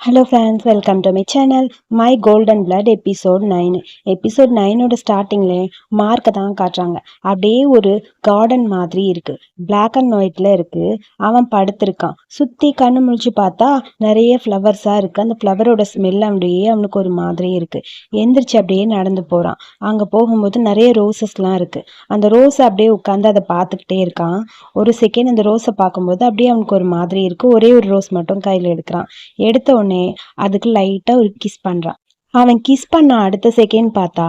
Hello friends welcome to my channel my golden blood episode nine episode நைனோட ஸ்டார்டிங்கில் மார்க்கை தான் காட்டுறாங்க. அப்படியே ஒரு கார்டன் மாதிரி இருக்குது பிளாக் அண்ட் ஒயிட்டில் இருக்குது அவன் படுத்திருக்கான். சுற்றி கண்ணு முழிச்சு பார்த்தா நிறைய ஃப்ளவர்ஸாக இருக்குது அந்த ஃப்ளவரோட ஸ்மெல் அப்படியே அவனுக்கு ஒரு மாதிரி இருக்குது எந்திரிச்சு அப்படியே நடந்து போகிறான் அங்கே போகும்போது நிறைய ரோசஸ்லாம் இருக்குது அந்த ரோஸை அப்படியே உட்காந்து அதை பார்த்துக்கிட்டே இருக்கான். ஒரு செகண்ட் அந்த ரோஸை பார்க்கும்போது அப்படியே அவனுக்கு ஒரு மாதிரி இருக்குது ஒரே ஒரு ரோஸ் மட்டும் கையில் எடுக்கிறான். எடுத்த உடனே அதுக்கு லைட்டாக ஒரு கிஸ் பண்ணுறான் அவன் கிஸ் பண்ண அடுத்த செகண்ட் பார்த்தா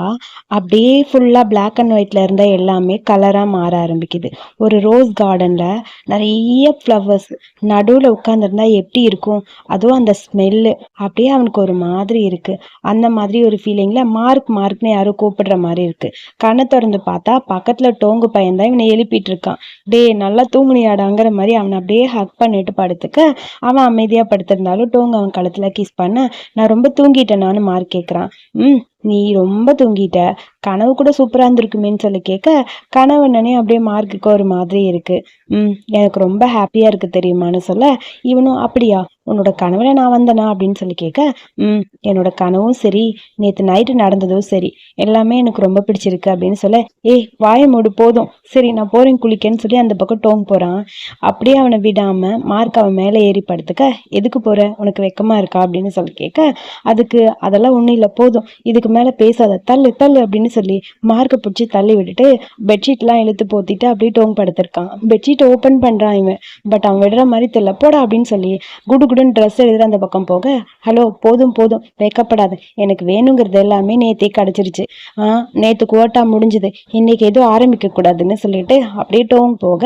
அப்படியே ஃபுல்லாக பிளாக் அண்ட் ஒயிட்ல இருந்த எல்லாமே கலராக மாற ஆரம்பிக்குது. ஒரு ரோஸ் கார்டனில் நிறைய ஃப்ளவர்ஸ் நடுவில் உட்காந்துருந்தா எப்படி இருக்கும்? அதுவும் அந்த ஸ்மெல்லு அப்படியே அவனுக்கு ஒரு மாதிரி இருக்குது அந்த மாதிரி ஒரு ஃபீலிங்கில் மார்க் மார்க்னு யாரோ கூப்பிடுற மாதிரி இருக்குது கண்ணை திறந்து பார்த்தா பக்கத்தில் டோங்கு பையன் தான் இவனை எழுப்பிட்டு இருக்கான். டே நல்லா தூங்குனியாடாங்கிற மாதிரி அவனை அப்படியே ஹக் பண்ணிட்டு படுத்துக்க. அவன் அமைதியாக படுத்திருந்தாலும் டோங்கு அவன் கழுத்தில் கிஸ் பண்ண நான் ரொம்ப தூங்கிட்டேனான்னு மார்க் கேட்குறான் ம் நீ ரொம்ப தூங்கிட்ட. கனவு கூட சூப்பராக இருந்திருக்குமேன்னு சொல்லி கேட்க கனவு என்னன்னே அப்படியே மார்க்குக்கு ஒரு மாதிரி இருக்கு. ம் எனக்கு ரொம்ப ஹாப்பியாக இருக்கு தெரியுமான்னு சொல்ல இவனும் அப்படியா உன்னோட கனவுல நான் வந்தனா அப்படின்னு சொல்லி கேட்க ம் என்னோட கனவும் சரி நேற்று நைட்டு நடந்ததும் சரி எல்லாமே எனக்கு ரொம்ப பிடிச்சிருக்கு அப்படின்னு சொல்ல ஏய் வாய மூடு போதும். சரி நான் போறேன் குளிக்கன்னு சொல்லி அந்த பக்கம் டோங் போறான். அப்படியே அவனை விடாம மார்க் அவன் மேலே ஏறி படுத்துக்க எதுக்கு போற? உனக்கு வெக்கமா இருக்கா? அப்படின்னு சொல்லி கேட்க அதுக்கு அதெல்லாம் ஒன்றும் இல்லை போதும். இதுக்கு மேலே பேசாத தள்ளு தள்ளு அப்படின்னு சொல்லி மார்க்கை பிடிச்சி தள்ளி விட்டுட்டு பெட்ஷீட்லாம் இழுத்து போத்திட்டு அப்படியே டோங் படுத்திருக்கான். பெட்ஷீட் ஓப்பன் பண்ணுறான் இவன். பட் அவன் விடுற மாதிரி தெரியல. போடா அப்படின்னு சொல்லி குடு குடுன்னு ட்ரெஸ் எழுதுற அந்த பக்கம் போக ஹலோ போதும் போதும். வைக்கப்படாது எனக்கு வேணுங்கிறது எல்லாமே நேத்தே கிடச்சிருச்சு. ஆ நேற்று குவாட்டா முடிஞ்சுது. இன்னைக்கு எதுவும் ஆரம்பிக்க கூடாதுன்னு சொல்லிட்டு அப்படியே டோங் போக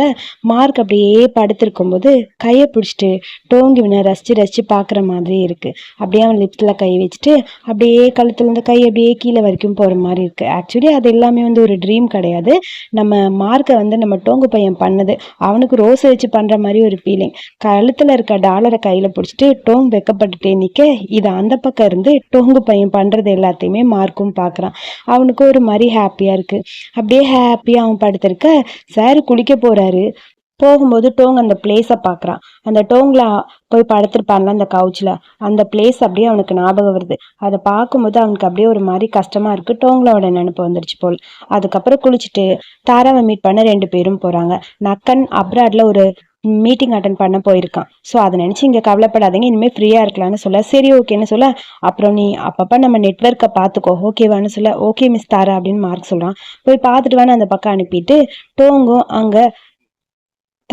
மார்க் அப்படியே படுத்திருக்கும் போது கையை பிடிச்சிட்டு டோங் இவனை ரசிச்சு ரசிச்சு பார்க்குற மாதிரி இருக்கு. அப்படியே அவன் லிப்ஸில் கை வச்சுட்டு அப்படியே கழுத்துல இருந்து கையை அப்படியே கீழே வரைக்கும் போகிற மாதிரி இருக்குது ஆக்சுவலி அது எல்லாமே வந்து ஒரு ட்ரீம் கிடையாது. நம்ம மார்க்கை வந்து நம்ம டோங்கு பையன் பண்ணது. அவனுக்கு ரோஸ் வச்சு பண்ணுற மாதிரி ஒரு ஃபீலிங் கழுத்தில் இருக்க டாலரை கையில் பிடிச்சிட்டு டோங் வெக்கப்பட்டுட்டே நிற்க இது அந்த பக்கம் இருந்து டோங்கு பையன் பண்ணுறது எல்லாத்தையுமே மார்க்கும் பார்க்குறான் அவனுக்கு ஒரு மாதிரி ஹாப்பியாக இருக்குது அப்படியே ஹாப்பியாக அவன் படுத்திருக்க சார் குளிக்க போகிறாரு போகும்போது டோங் அந்த பிளேஸை பார்க்குறான் அந்த டோங்கில் போய் படுத்திருப்பான்ல அந்த கவுச்சில் அந்த பிளேஸ் அப்படியே அவனுக்கு ஞாபகம் வருது. அதை பார்க்கும்போது அவனுக்கு அப்படியே ஒரு மாதிரி கஷ்டமாக இருக்குது டோங்களோட நினப்பு வந்துருச்சு போல். அதுக்கப்புறம் குளிச்சுட்டு தாராவை மீட் பண்ண ரெண்டு பேரும் போகிறாங்க நக்கன் அப்ராட்ல ஒரு மீட்டிங் அட்டன் பண்ண போயிருக்கான். ஸோ அதை நினச்சி இங்கே கவலைப்படாதீங்க. இனிமேல் ஃப்ரீயாக இருக்கலாம்னு சொல்ல. சரி ஓகேன்னு சொல்ல. அப்புறம் நீ அப்பப்போ நம்ம நெட்ஒர்க்கை பார்த்துக்கோ. ஓகேவான்னு சொல்ல. ஓகே மிஸ் தாரா அப்படின்னு மார்க் சொல்கிறான் போய் பார்த்துட்டு வான்னு அந்த பக்கம் அனுப்பிட்டு டோங்கும் அங்கே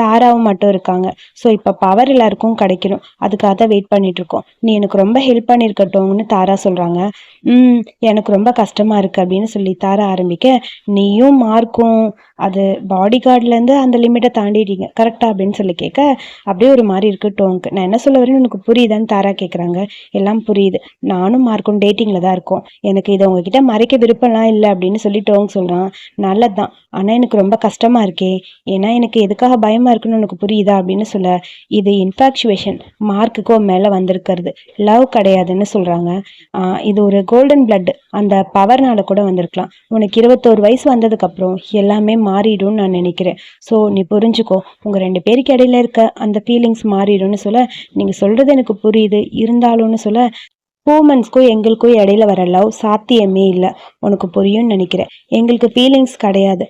தாராவும் மட்டும் இருக்காங்க. ஸோ இப்போ பவர் எல்லாருக்கும் கிடைக்கணும். அதுக்காக தான் வெயிட் பண்ணிட்டு இருக்கோம் நீ எனக்கு ரொம்ப ஹெல்ப் பண்ணியிருக்கட்டும்னு தாரா சொல்கிறாங்க ம் எனக்கு ரொம்ப கஷ்டமாக இருக்குது அப்படின்னு சொல்லி தாரா ஆரம்பிக்க நீயும் மார்க்கும் அது பாடி கார்ட்லேருந்து அந்த லிமிட்டை தாண்டிட்டீங்க. கரெக்டாக அப்படின்னு சொல்லி கேட்க அப்படியே ஒரு மாதிரி இருக்கு டோங்க்கு நான் என்ன சொல்ல வரேன்னு உனக்கு புரியுதான்னு தாரா கேட்குறாங்க எல்லாம் புரியுது. நானும் மார்க்கும் டேட்டிங்கில் தான் இருக்கோம். எனக்கு இதை உங்ககிட்ட மறைக்க விருப்பம்லாம் இல்லை அப்படின்னு சொல்லி டோங் சொல்கிறான் நல்லது தான் ஆனால் எனக்கு ரொம்ப கஷ்டமாக இருக்கே. ஏன்னா எனக்கு எதுக்காக பயம் பயமாக இருக்குன்னு உனக்கு புரியுதா அப்படின்னு சொல்ல இது இன்ஃபாக்சுவேஷன் மார்க்குக்கோ மேலே வந்திருக்கிறது. லவ் கிடையாதுன்னு சொல்கிறாங்க இது ஒரு கோல்டன் பிளட் அந்த பவர்னால கூட வந்திருக்கலாம். உனக்கு இருபத்தோரு வயசு வந்ததுக்கப்புறம் எல்லாமே மாறிடும்னு நான் நினைக்கிறேன். ஸோ நீ புரிஞ்சுக்கோ. உங்கள் ரெண்டு பேருக்கு இடையில இருக்க அந்த ஃபீலிங்ஸ் மாறிடும்னு சொல்ல நீங்கள் சொல்கிறது எனக்கு புரியுது. இருந்தாலும்னு சொல்ல ஹூமன்ஸ்க்கும் எங்களுக்கும் இடையில வர லவ் சாத்தியமே இல்லை. உனக்கு புரியும்னு நினைக்கிறேன். எங்களுக்கு ஃபீலிங்ஸ் கிடையாது.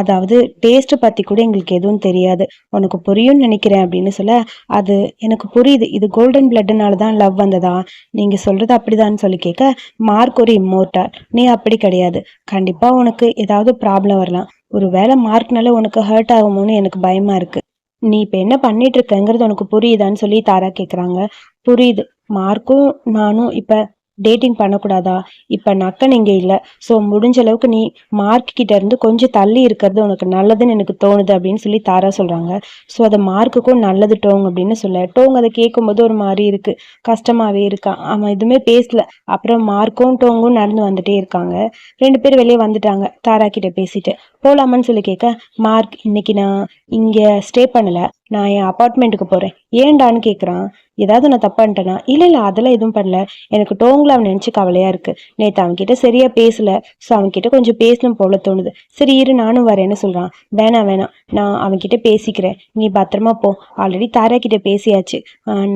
அதாவது டேஸ்ட் பற்றி கூட எங்களுக்கு எதுவும் தெரியாது. உனக்கு புரியும்னு நினைக்கிறேன் அப்படின்னு சொல்ல அது எனக்கு புரியுது. இது கோல்டன் பிளட்னால தான் லவ் வந்ததா? நீங்கள் சொல்கிறது அப்படிதான்னு சொல்லி கேட்க மார்க் ஒரு இம்மோர்ட்டால் நீ அப்படி கிடையாது. கண்டிப்பாக உனக்கு ஏதாவது ப்ராப்ளம் வரலாம். ஒரு வேளை மார்க்னால உனக்கு ஹர்ட் ஆகுமோன்னு எனக்கு பயமாக இருக்குது நீ இப்போ என்ன பண்ணிட்டு இருக்கங்கிறது உனக்கு புரியுதான்னு சொல்லி தாரா கேட்குறாங்க புரியுது. மார்க்கும் நானும் இப்போ டேட்டிங் பண்ணக்கூடாதா? இப்போ நக்கன் இங்கே இல்லை. ஸோ முடிஞ்ச அளவுக்கு நீ மார்க் கிட்ட இருந்து கொஞ்சம் தள்ளி இருக்கிறது உனக்கு நல்லதுன்னு எனக்கு தோணுது அப்படின்னு சொல்லி தாரா சொல்கிறாங்க ஸோ அதை மார்க்குக்கும் நல்லது டோங் அப்படின்னு சொல்ல. டோங் அதை கேட்கும்போது ஒரு மாதிரி இருக்குது கஷ்டமாகவே இருக்கான் அவன் எதுவுமே பேசல. அப்புறம் மார்க்கும் டோங்கும் நடந்து வந்துட்டே இருக்காங்க. ரெண்டு பேர் வெளியே வந்துட்டாங்க. தாரா கிட்ட பேசிட்டு. போலாமான்னு சொல்லி கேட்க மார்க் இன்னைக்கு நான் இங்கே ஸ்டே பண்ணலை. நான் என் அப்பார்ட்மெண்ட்டுக்கு போகிறேன் ஏன்டான்னு கேட்குறான் ஏதாவது நான் தப்பான்ட்டேனா இல்லை இல்லை அதெல்லாம் எதுவும் பண்ணல. எனக்கு டோங்கில் அவன் நினச்சி கவலையாக இருக்குது நேற்று அவன்கிட்ட சரியாக பேசலை. ஸோ அவன்கிட்ட கொஞ்சம் பேசணும் போல தோணுது. சரி இரு நானும் வரேன்னு சொல்கிறான் வேணாம் வேணாம். நான் அவன்கிட்ட பேசிக்கிறேன். நீ பத்திரமா போ. ஆல்ரெடி தாரா கிட்டே பேசியாச்சு.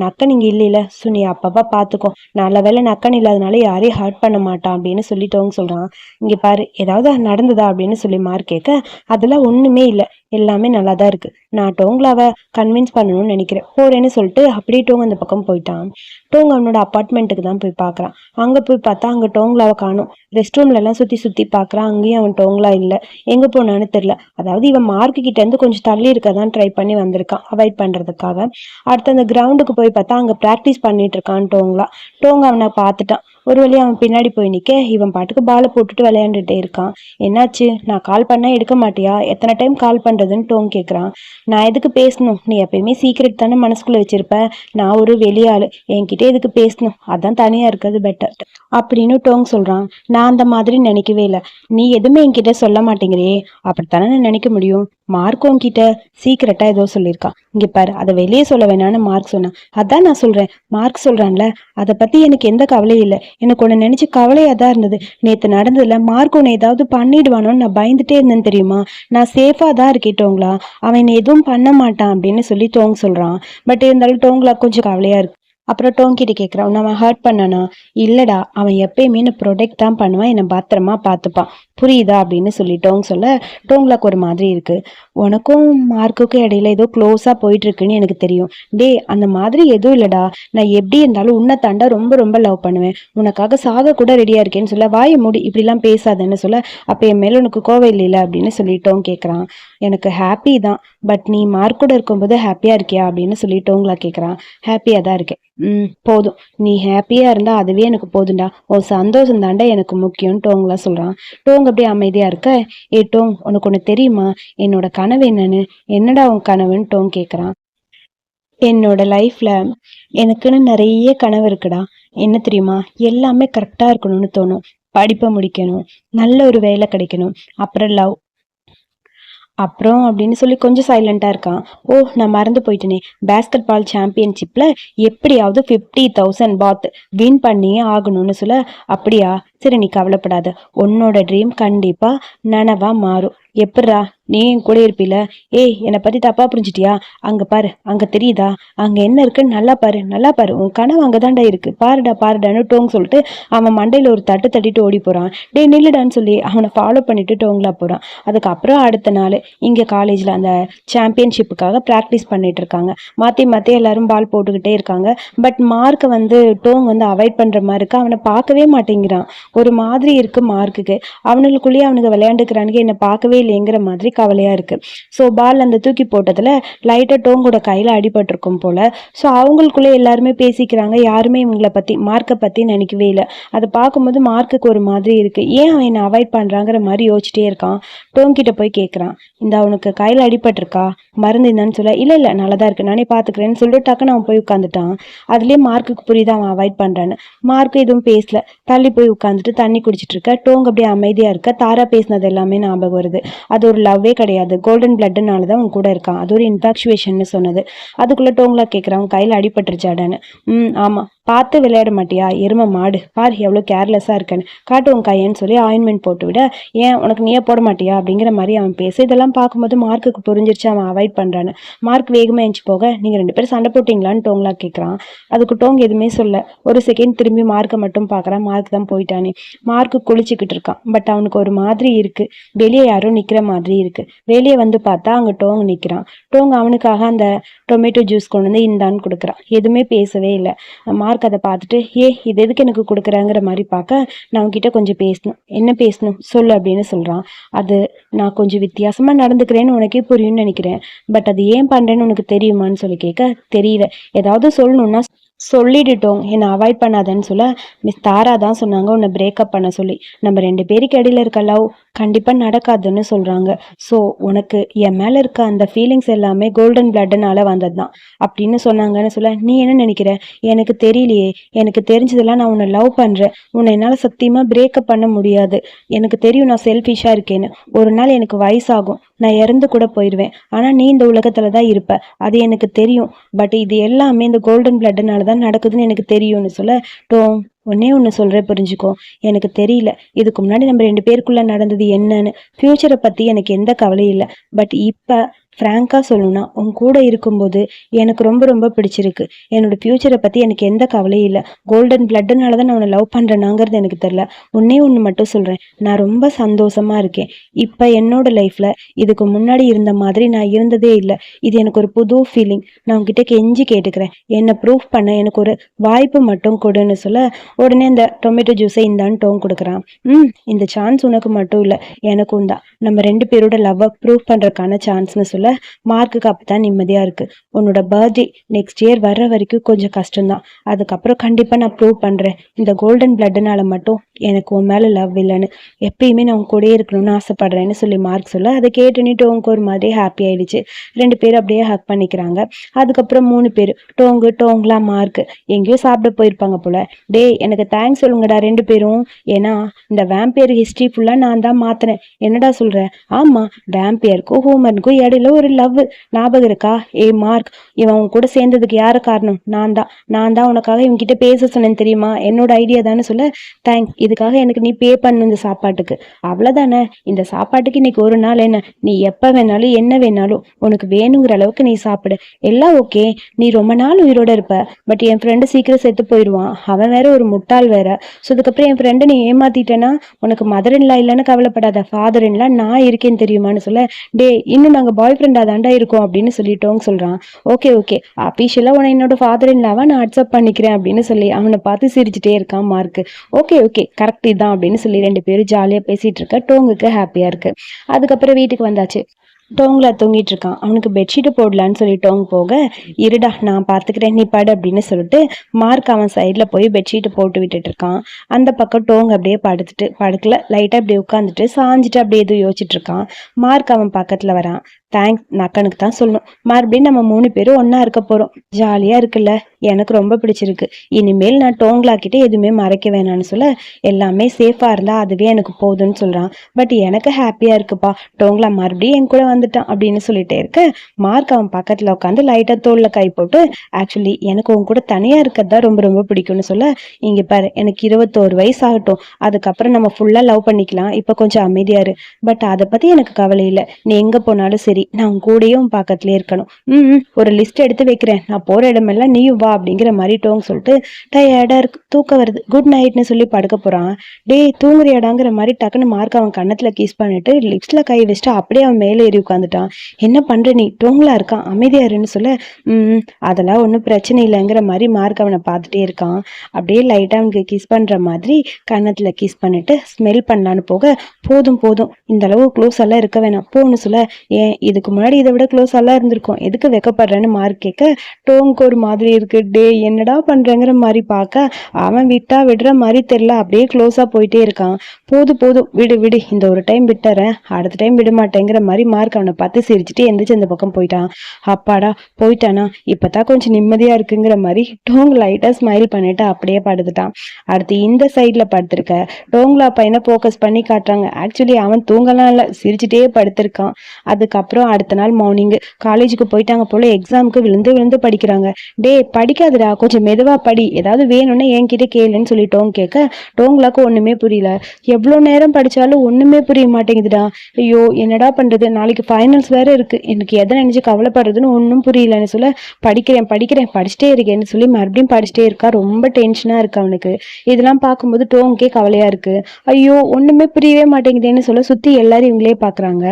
நக்கன் இங்கே இல்லைல்ல ஸோ நீ அப்பப்பா பார்த்துக்கோ நல்ல வேளை நக்கன் இல்லாதனால யாரையும் ஹர்ட் பண்ண மாட்டான் அப்படின்னு சொல்லிட்டோங்க சொல்கிறான் இங்கே பாரு ஏதாவது நடந்ததா அப்படின்னு சொல்லி மார்க் கேட்க அதெல்லாம் ஒன்றுமே இல்லை. எல்லாமே நல்லா தான் இருக்குது நான் டோங்லாவை கன்வின்ஸ் பண்ணணும்னு நினைக்கிறேன். போறேன்னு சொல்லிட்டு அப்படியே டோங் அந்த பக்கம் போயிட்டான். டோங் அவனோட அப்பார்ட்மெண்ட்டுக்கு தான் போய் பார்க்குறான் அங்கே போய் பார்த்தா அங்கே டோங்லாவை காணும். ரெஸ்ட் ரூம்லலாம் சுற்றி சுற்றி பார்க்குறான் அங்கேயும் அவன் டோங்லா இல்லை. எங்கே போனான்னு தெரில அதாவது இவன் மார்க்கு கிட்டேருந்து கொஞ்சம் தள்ளி இருக்க தான் ட்ரை பண்ணி வந்திருக்கான். அவாய்ட் பண்ணுறதுக்காக அடுத்து அந்த கிரவுண்டுக்கு போய் பார்த்தா அங்கே ப்ராக்டிஸ் பண்ணிட்டு இருக்கான் டோங்லா. டோங் அவனை பார்த்துட்டான். ஒரு வழி அவன் பின்னாடி போய் நிற்க இவன் பாட்டுக்கு பாலை போட்டுட்டு விளையாண்டுட்டே இருக்கான். என்னாச்சு? நான் கால் பண்ணா எடுக்க மாட்டியா? எத்தனை டைம் கால் பண்ணுறதுன்னு டோங் கேட்குறான் நான் எதுக்கு பேசணும்? நீ எப்பயுமே சீக்கிரட் தானே மனசுக்குள்ளே வச்சிருப்ப. நான் ஒரு வெளியாள். என்கிட்ட எதுக்கு பேசணும்? அதான் தனியாக இருக்கிறது பெட்டர் அப்படின்னு டோங் சொல்கிறான் நான் அந்த மாதிரி நினைக்கவே இல்லை. நீ எதுவுமே என்கிட்ட சொல்ல மாட்டேங்கிறே அப்படித்தானே நான் நினைக்க முடியும்? மார்க் உன்கிட்ட சீக்கிரட்டா ஏதோ சொல்லியிருக்கான். இங்க பாரு அதை வெளியே சொல்ல வேணாம்னு மார்க் சொன்னான். அதான் நான் சொல்றேன். மார்க் சொல்றான்ல. அதை பத்தி எனக்கு எந்த கவலையும் இல்லை. எனக்கு உன்னை நினைச்சு கவலையா தான் இருந்தது. நேத்து நடந்ததுல மார்க் உன்னை ஏதாவது பண்ணிடுவானோன்னு நான் பயந்துட்டே இருந்தேன் தெரியுமா? நான் சேஃபா தான் இருக்கேன் டோங்களா அவன் எதுவும் பண்ண மாட்டான் அப்படின்னு சொல்லி டோங் சொல்றான். பட் இருந்தாலும் டோங்லா கொஞ்சம் கவலையா இருக்கு. அப்புறம் டோங் கிட்ட கேட்குறான் நம்ம அவன் ஹர்ட் பண்ணனா? இல்லடா அவன் எப்பயுமே என்னை ப்ரொடெக்ட் தான் பண்ணுவான். என்னை பத்திரமா பார்த்துப்பான். புரியுதா அப்படின்னு சொல்லி டோங் சொல்ல டோங்லாக்கு ஒரு மாதிரி இருக்கு. உனக்கும் மார்க்குக்கும் இடையில ஏதோ க்ளோஸா போயிட்டு இருக்குன்னு எனக்கு தெரியும். டே அந்த மாதிரி எதுவும் இல்லடா. நான் எப்படி இருந்தாலும் உன்னை தாண்டா ரொம்ப ரொம்ப லவ் பண்ணுவேன். உனக்காக சாக கூட ரெடியா இருக்கேன்னு சொல்ல வாயை மூடி இப்படிலாம் பேசாதேன்னு சொல்ல அப்ப என் மேல உனக்கு கோவம் இல்லைல்ல அப்படின்னு சொல்லிட்டோம் கேட்குறான் எனக்கு ஹாப்பி தான். பட் நீ மார்க் கூட இருக்கும்போது ஹாப்பியா இருக்கியா அப்படின்னு சொல்லிட்டோங்களா கேட்குறான் ஹாப்பியா தான் இருக்கேன். ம் போதும். நீ ஹாப்பியா இருந்தா அதுவே எனக்கு போதும்டா. உன் சந்தோஷம் தாண்டா எனக்கு முக்கியம் டோங்லாம் சொல்றான். டோங் அப்படியே அமைதியா இருக்க? ஏ டோங் உனக்கு ஒன்று தெரியுமா? என்னோட கனவு என்னன்னு? என்னடா உன் கனவுன்னு டோங் கேட்குறான் என்னோட லைஃப்ல எனக்குன்னு நிறைய கனவு இருக்குடா. என்ன தெரியுமா? எல்லாமே கரெக்டா இருக்கணும்னு தோணும். படிப்பை முடிக்கணும். நல்ல ஒரு வேலை கிடைக்கணும். அப்புறம் லவ் அப்புறம் அப்படின்னு சொல்லி கொஞ்சம் சைலண்டா இருக்கான். ஓ நான் மறந்து போயிட்டேனே. பேஸ்கெட் பால் சாம்பியன்ஷிப்ல எப்படியாவது ஃபிஃப்டி தௌசண்ட் பாத் வின் பண்ணியே ஆகணும்னு சொல்ல அப்படியா? சரி நீ கவலைப்படாத. உன்னோட ட்ரீம் கண்டிப்பா நனவா மாறும். எப்பட்றா? நீ என் கூட இருப்பில? ஏய் என்னை பத்தி தப்பா புரிஞ்சிட்டியா? அங்க பாரு அங்க தெரியுதா? அங்க என்ன இருக்குன்னு நல்லா பாரு நல்லா பாரு. உன் கனவு அங்கதான்டா இருக்கு. பாருடா பாருடான்னு டோங் சொல்லிட்டு அவன் மண்டையில ஒரு தட்டு தட்டிட்டு ஓடி போறான் டே நில்லுடான்னு சொல்லி அவனை ஃபாலோ பண்ணிட்டு டோங்லா போறான். அதுக்கப்புறம் அடுத்த நாள் இங்க காலேஜ்ல அந்த சாம்பியன்ஷிப்புக்காக ப்ராக்டிஸ் பண்ணிட்டு இருக்காங்க. மாத்தி மாத்தி எல்லாரும் பால் போட்டுக்கிட்டே இருக்காங்க. பட் மார்க்கை வந்து டோங் வந்து அவாய்ட் பண்ற மாதிரி இருக்கு அவனை பார்க்கவே மாட்டேங்கிறான். ஒரு மாதிரி இருக்கு மார்க்குக்கு அவனுக்குள்ளேயே அவனுக்கு விளையாண்டுக்கிறானுங்க. என்னை பார்க்கவே இல்லைங்கிற மாதிரி கவலையா இருக்கு. ஸோ பால் அந்த தூக்கி போட்டதுல லைட்டாக டோங்கோட கையில் அடிபட்டிருக்கும் போல. ஸோ அவங்களுக்குள்ளே எல்லாருமே பேசிக்கிறாங்க. யாருமே இவங்கள பற்றி மார்க்கை பற்றி நினைக்கவே இல்லை. அதை பார்க்கும்போது மார்க்குக்கு ஒரு மாதிரி இருக்கு. ஏன் அவன் என்னை அவாய்ட் பண்றாங்கிற மாதிரி யோசிச்சிட்டே இருக்கான். டோங்கிட்ட போய் கேட்குறான் இந்த அவனுக்கு கையில் அடிபட்டிருக்கா? மருந்து இருந்தான்னு சொல்ல. இல்லை இல்லை நல்லா தான் இருக்கு. நானே பார்த்துக்கிறேன்னு சொல்லிட்டு டக்குன்னு அவன் போய் உட்காந்துட்டான் அதுலேயே மார்க்குக்கு புரியுது அவன் அவாய்ட் பண்ணுறான்னு மார்க்கு எதுவும் பேசல. தள்ளி போய் உட்காந்துட்டு தண்ணி குடிச்சிட்டு இருக்க. டோங் அப்படியே அமைதியாக இருக்க. தாரா பேசினது எல்லாமே ஞாபகம் வருது. அது ஒரு லவ்வே கிடையாது. கோல்டன் பிளட்டுனால தான் உன் கூட இருக்கான். அது ஒரு இன்ஃபாக்சுவேஷன் சொன்னது. அதுக்குள்ள டோங்லா கேட்குறான் உன் கையில அடிபட்டுருச்சாடான்னு. ம் ஆமா. பார்த்து விளையாட மாட்டியா? எருமை மாடு. பார் எவ்வளோ கேர்லெஸ்ஸாக இருக்கேன்னு. காட்டு உன் கையன்னு சொல்லி ஆயின்மெண்ட் போட்டு விட ஏன் உனக்கு நீயே போட மாட்டியா? அப்படிங்கிற மாதிரி அவன் பேச. இதெல்லாம் பார்க்கும்போது மார்க்குக்கு புரிஞ்சிருச்சு அவன் அவாய்ட் பண்ணுறான்னு மார்க் வேகமாக எழுந்து போக நீங்கள் ரெண்டு பேரும் சண்டை போட்டிங்களான்னு டோங்லா கேட்குறான் அதுக்கு டோங் எதுவுமே சொல்ல. ஒரு செகண்ட் திரும்பி மார்க்கை மட்டும் பார்க்குறான் மார்க் தான் போயிட்டானே. மார்க்கு குளிச்சுக்கிட்டு இருக்கான். பட் அவனுக்கு ஒரு மாதிரி இருக்குது வெளியே யாரோ நிற்கிற மாதிரி இருக்குது வெளியே வந்து பார்த்தா அங்கே டோங் நிற்கிறான் டோங் அவனுக்காக அந்த டொமேட்டோ ஜூஸ் கொண்டு வந்து இந்தான்னு கொடுக்குறான். எதுவுமே பேசவே இல்லை. மார்க் அதை பார்த்துட்டு ஏ இது எதுக்கு எனக்கு கொடுக்குறாங்கிற மாதிரி பார்க்க நான் உன்கிட்ட கொஞ்சம் பேசணும். என்ன பேசணும்? சொல்லு அப்படின்னு சொல்கிறான் அது நான் கொஞ்சம் வித்தியாசமாக நடந்துக்கிறேன்னு உனக்கே புரியும்னு நினைக்கிறேன். பட் அது ஏன் பண்ணுறேன்னு உனக்கு தெரியுமான்னு சொல்லி கேட்க தெரியல. ஏதாவது சொல்லணும்னா சொல்லிடுட்டோம். என்னை அவாய்ட் பண்ணாதேன்னு சொல்ல மிஸ் தாரா தான் சொன்னாங்க உன்னை பிரேக்கப் பண்ண சொல்லி. நம்ம ரெண்டு பேருக்கு இடையில இருக்க லவ் கண்டிப்பாக நடக்காதுன்னு சொல்கிறாங்க ஸோ உனக்கு என் மேலே இருக்க அந்த ஃபீலிங்ஸ் எல்லாமே கோல்டன் பிளட்டுனால வந்தது தான் அப்படின்னு சொன்னாங்கன்னு சொல்ல நீ என்ன நினைக்கிற? எனக்கு தெரியலையே. எனக்கு தெரிஞ்சதெல்லாம் நான் உன்னை லவ் பண்ணுறேன் உன்னை என்னால் சத்தியமாக பிரேக்கப் பண்ண முடியாது. எனக்கு தெரியும் நான் செல்ஃபிஷாக இருக்கேன்னு. ஒரு நாள் எனக்கு வயசாகும். நான் இறந்து கூட போயிடுவேன் ஆனால் நீ இந்த உலகத்தில் தான் இருப்ப. அது எனக்கு தெரியும். பட் இது எல்லாமே இந்த கோல்டன் பிளட்டுனால தான் நடக்குதுன்னு எனக்கு தெரியும்னு சொல்ல டோ ஒன்னே ஒன்று சொல்கிறேன் புரிஞ்சுக்கோ. எனக்கு தெரியல. இதுக்கு முன்னாடி நம்ம ரெண்டு பேருக்குள்ளே நடந்தது என்னன்னு. ஃப்யூச்சரை பற்றி எனக்கு எந்த கவலையும் இல்லை. பட் இப்போ ஃப்ராங்காக சொல்லணும்னா உன் கூட இருக்கும்போது எனக்கு ரொம்ப ரொம்ப பிடிச்சிருக்கு. என்னோட ஃப்யூச்சரை பற்றி எனக்கு எந்த கவலையும் இல்லை. கோல்டன் பிளட்டுனால தான் நான் உன்னை லவ் பண்ணுறேனாங்கிறது எனக்கு தெரில உன்னே ஒன்று மட்டும் சொல்கிறேன் நான் ரொம்ப சந்தோஷமாக இருக்கேன். இப்போ என்னோட லைஃப்பில் இதுக்கு முன்னாடி இருந்த மாதிரி நான் இருந்ததே இல்லை. இது எனக்கு ஒரு புது ஃபீலிங் நான் உங்ககிட்ட கெஞ்சி கேட்டுக்கிறேன். என்னை ப்ரூஃப் பண்ண எனக்கு ஒரு வாய்ப்பு மட்டும் கொடுன்னு சொல்ல உடனே அந்த டொமேட்டோ ஜூஸை இந்தான்னு டோன் கொடுக்குறான். ம் இந்த சான்ஸ் உனக்கு மட்டும் இல்லை. எனக்கும் தான். நம்ம ரெண்டு பேரோட லவ்வை ப்ரூவ் பண்ணுறதுக்கான சான்ஸ்னு சொல்ல. மார்க்குக்கு அப்போ தான் நிம்மதியாக இருக்குது உன்னோட பர்த்டே நெக்ஸ்ட் இயர் வர்ற வரைக்கும் கொஞ்சம் கஷ்டம்தான். அதுக்கப்புறம் கண்டிப்பாக நான் ப்ரூவ் பண்ணுறேன் இந்த கோல்டன் பிளட்டுனால மட்டும் எனக்கு உன் மேலே லவ் இல்லைன்னு. எப்பயுமே நான் உன் கூடயே இருக்கணும்னு ஆசைப்படுறேன்னு சொல்லி மார்க் சொல்ல. அதை கேட்டுன்னு டோங்கு ஒரு மாதிரி ஹாப்பி ஆயிடுச்சு. ரெண்டு பேரும் அப்படியே ஹக் பண்ணிக்கிறாங்க. அதுக்கப்புறம் மூணு பேர் டோங்கு டோங்லா மார்க் எங்கேயோ சாப்பிட போயிருப்பாங்க போல. டேய் எனக்கு தேங்க்ஸ் சொல்லுங்கடா ரெண்டு பேரும். ஏன்னா இந்த வேம்பியர் ஹிஸ்ட்ரி ஃபுல்லாக நான் தான் மாற்றினேன் என்னடா சொல்கிறேன் ஆமாம் வேம்பியருக்கும் ஹூமனுக்கும் இடையில ஒரு லவ் ஞாபகம் இருக்கா? ஏ மார்க் இவன் உன் கூட சேர்ந்ததுக்கு யாரு காரணம்? நான் தான் நான் தான் உனக்காக இவன்கிட்ட பேச சொன்னேன் தெரியுமா? என்னோட ஐடியா தானே சொல்ல. தேங்க்ஸ் இதுக்காக எனக்கு நீ பே பண்ணு இந்த சாப்பாட்டுக்கு. அவ்வளோதானே இந்த சாப்பாட்டுக்கு இன்னைக்கு ஒரு நாள் என்ன? நீ எப்போ வேணாலும் என்ன வேணாலும் உனக்கு வேணுங்கிற அளவுக்கு நீ சாப்பிடு. எல்லாம் ஓகே நீ ரொம்ப நாள் உயிரோட இருப்ப. பட் என் ஃப்ரெண்டு சீக்கிரம் செத்து போயிடுவான். அவன் வேற ஒரு முட்டாள் வேற. ஸோ அதுக்கப்புறம் என் ஃப்ரெண்டை நீ ஏமாத்திட்டேன்னா உனக்கு மதர் இன்லா இல்லைன்னு கவலைப்படாத. ஃபாதர் இன்லா நான் இருக்கேன்னு தெரியுமான்னு சொல்ல. டே இன்னும் நாங்கள் பாய் ஃப்ரெண்டாக தாண்டா இருக்கும் அப்படின்னு சொல்லிட்டோங்க சொல்கிறான் ஓகே ஓகே அஃபீஷியலாக உன என்னோட ஃபாதர் இன்லாவை நான் அக்செப்ட் பண்ணிக்கிறேன் அப்படின்னு சொல்லி அவனை பார்த்து சிரிச்சுட்டே இருக்கான் மார்க். ஓகே ஓகே கரெக்ட் இதான் அப்படின்னு சொல்லி ரெண்டு பேரும் ஜாலியாக பேசிட்டு இருக்க டோங்குக்கு ஹாப்பியாக இருக்கு. அதுக்கப்புறம் வீட்டுக்கு வந்தாச்சு. டோங்கில் தூங்கிட்டு இருக்கான். அவனுக்கு பெட்ஷீட்டு போடலான்னு சொல்லி டோங் போக இருடா நான் பார்த்துக்கிறேன் நீ படு அப்படின்னு சொல்லிட்டு மார்க் அவன் சைடில் போய் பெட்ஷீட்டு போட்டு விட்டுட்டு இருக்கான். அந்த பக்கம் டோங் அப்படியே படுத்துட்டு படுக்கல. லைட்டாக அப்படியே உட்காந்துட்டு சாஞ்சிட்டு அப்படியே எதுவும் யோசிச்சுட்டு இருக்கான். மார்க் அவன் பக்கத்தில் வரான். தேங்க்ஸ் நக்கனுக்கு தான் சொல்லணும். மறுபடியும் நம்ம மூணு பேரும் ஒன்றா இருக்க போகிறோம் ஜாலியாக இருக்குல்ல? எனக்கு ரொம்ப பிடிச்சிருக்கு. இனிமேல் நான் டோங்லா கிட்ட எதுவுமே மறைக்க வேணாம்னு சொல்ல எல்லாமே சேஃபாக இருந்தால் அதுவே எனக்கு போதும்னு சொல்கிறான் பட் எனக்கு ஹாப்பியாக இருக்குப்பா. டோங்லா மறுபடியும் என் கூட வந்துட்டான் அப்படின்னு சொல்லிட்டே இருக்க மார்க் அவன் பக்கத்தில் உட்காந்து லைட்டாக தோளில் கை போட்டு ஆக்சுவலி எனக்கு உன் கூட தனியாக இருக்கிறது தான் ரொம்ப ரொம்ப பிடிக்கும்னு சொல்ல இங்கே பாரு எனக்கு இருபத்தோரு வயசு ஆகட்டும் அதுக்கப்புறம் நம்ம ஃபுல்லாக லவ் பண்ணிக்கலாம். இப்போ கொஞ்சம் அமைதியாக இரு. பட் அதை பற்றி எனக்கு கவலை இல்லை. நீ எங்கே போனாலும் சரி நான் உன் கூடயும் பக்கத்துலேயே இருக்கணும். ம் ஒரு லிஸ்ட் எடுத்து வைக்கிறேன். நான் போகிற இடமெல்லாம் நீயும் வா அப்படிங்கிற மாதிரி டோங் சொல்லிட்டு டயர்டாக இருக்கு. தூக்கம் வருது. குட் நைட்னு சொல்லி படுக்க போகிறான் டேய் இடங்கிற மாதிரி டக்குன்னு மார்க் அவன் கன்னத்தில் கிஸ் பண்ணிட்டு லிப்ஸில் கை வச்சுட்டு அப்படியே அவன் மேலே ஏறி உட்காந்துட்டான் என்ன பண்ணுற நீ? டோங்லா இருக்கான். அமைதியாருன்னு சொல்ல ம் அதெல்லாம் ஒன்றும் பிரச்சனை இல்லைங்கிற மாதிரி மார்க் அவனை பார்த்துட்டே இருக்கான். அப்படியே லைட்டாக அவனுக்கு கிஸ் பண்ணுற மாதிரி கன்னத்தில் கிஸ் பண்ணிட்டு ஸ்மெல் பண்ணலான்னு போக போதும் போதும். இந்த அளவு க்ளோஸ் எல்லாம் இருக்க வேணாம். போன்னு சொல்ல ஏன் இதுக்கு முன்னாடி இதை விட க்ளோஸ் எல்லாம் இருந்திருக்கும். எதுக்கு வைக்கப்படுறேன்னு மார்க் கேட்க டோங்க்கு ஒரு மாதிரி இருக்கு. டே என்னடா பண்றேங்கிற மாதிரி பார்க்க அவன் விட்டா விடுற மாதிரி தெரியல. அப்படியே க்ளோஸாக போயிட்டே இருக்கான். போதும் போதும் விடு விடு. இந்த ஒரு டைம் விட்டுறேன். அடுத்த டைம் விட மாட்டேங்கிற மாதிரி மார்க் அவனை பார்த்து சிரிச்சுட்டு எந்திரிச்சு அந்த பக்கம் போயிட்டான். அப்பாடா போயிட்டானா? இப்பதான் கொஞ்சம் நிம்மதியா இருக்குங்கிற மாதிரி டோங் லைட்டா ஸ்மைல் பண்ணிட்டு அப்படியே படுத்துட்டான். அடுத்து இந்த சைட்ல படுத்திருக்க டோங்லா பையனை ஃபோக்கஸ் பண்ணி காட்டுறாங்க? ஆக்சுவலி அவன் தூங்கலாம் இல்லை. சிரிச்சுட்டே படுத்திருக்கான். அதுக்கப்புறம் அடுத்த நாள் மார்னிங் காலேஜுக்கு போயிட்டாங்க போல எக்ஸாமுக்கு விழுந்து விழுந்து படிக்கிறாங்க. டே படிக்காதடா கொஞ்சம் மெதுவா படி. ஏதாவது வேணும்னா என்கிட்ட கேளுன்னு சொல்லி டோங் கேட்க டோங்லாக்கு ஒண்ணுமே புரியல. எவ்வளோ நேரம் படிச்சாலும் ஒண்ணுமே புரிய மாட்டேங்குதுடா. ஐயோ என்னடா பண்றது? நாளைக்கு ஃபைனல்ஸ் வேற இருக்கு. எனக்கு எதை நினைச்சு கவலைப்படுறதுன்னு ஒன்றும் புரியலன்னு சொல்ல படிக்கிறேன் படிக்கிறேன் படிச்சுட்டே இருக்கேன்னு சொல்லி மறுபடியும் படிச்சுட்டே இருக்கா. ரொம்ப டென்ஷனா இருக்கு அவனுக்கு. இதெல்லாம் பார்க்கும்போது டோங்க்கே கவலையா இருக்கு. ஐயோ ஒண்ணுமே புரியவே மாட்டேங்குதேன்னு சொல்ல சுத்தி எல்லாரும் இவங்களே பாக்குறாங்க.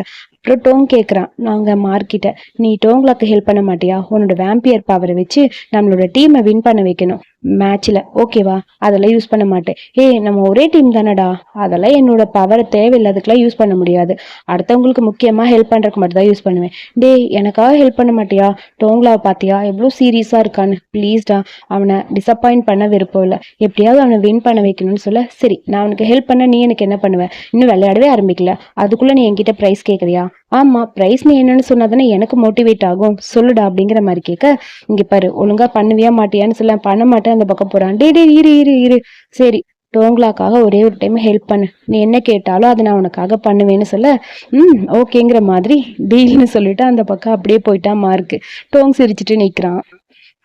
அப்புறம் டோங் கேட்குறான் நாங்கள் மார்க்கிட்ட நீ டோங்லாக்கு ஹெல்ப் பண்ண மாட்டியா? உன்னோட வேம்பியர் பவரை வச்சு நம்மளோட டீமை வின் பண்ண வைக்கணும். மேட்ச்சில் ஓகேவா அதெல்லாம் யூஸ் பண்ண மாட்டேன். ஏய் நம்ம ஒரே டீம் தானடா. அதெல்லாம் என்னோட பவர் தேவையில்லாததுக்கெல்லாம் யூஸ் பண்ண முடியாது. அடுத்தவங்களுக்கு முக்கியமாக ஹெல்ப் பண்ணுறதுக்கு மட்டும் தான் யூஸ் பண்ணுவேன். டேய் எனக்காக ஹெல்ப் பண்ண மாட்டியா? டோங்லாவை பார்த்தியா எவ்வளோ சீரியஸாக இருக்கான்னு. ப்ளீஸ்டா அவனை டிசப்பாயிண்ட் பண்ண விருப்பம் இல்லை. எப்படியாவது அவனை வின் பண்ண வைக்கணும்னு சொல்ல சரி நான் அவனுக்கு ஹெல்ப் பண்ண நீ எனக்கு என்ன பண்ணுவேன் இன்னும் விளையாடவே ஆரம்பிக்கல. அதுக்குள்ளே நீ என்கிட்ட ப்ரைஸ் கேட்குறியா ஆமா ப்ரைஸ் நீ என்னன்னு சொன்னாதானே எனக்கு மோட்டிவேட் ஆகும். சொல்லுடா அப்படிங்கிற மாதிரி கேட்க இங்கே பாரு ஒழுங்காக பண்ணுவியா மாட்டியான்னு சொல்ல பண்ண மாட்டேன். அந்த பக்கம் போறான். டே டே இரு இரு இரு. சரி டோங்லாக்காக ஒரே ஒரு டைம் ஹெல்ப் பண்ணு. நீ என்ன கேட்டாலும் அதை நான் உனக்காக பண்ணுவேன்னு சொல்ல. ம் ஓகேங்கிற மாதிரி டீல்னு சொல்லிட்டு அந்த பக்கம் அப்படியே போயிட்டா மார்க்கு. டோங் சிரிச்சிட்டு நிற்கிறான்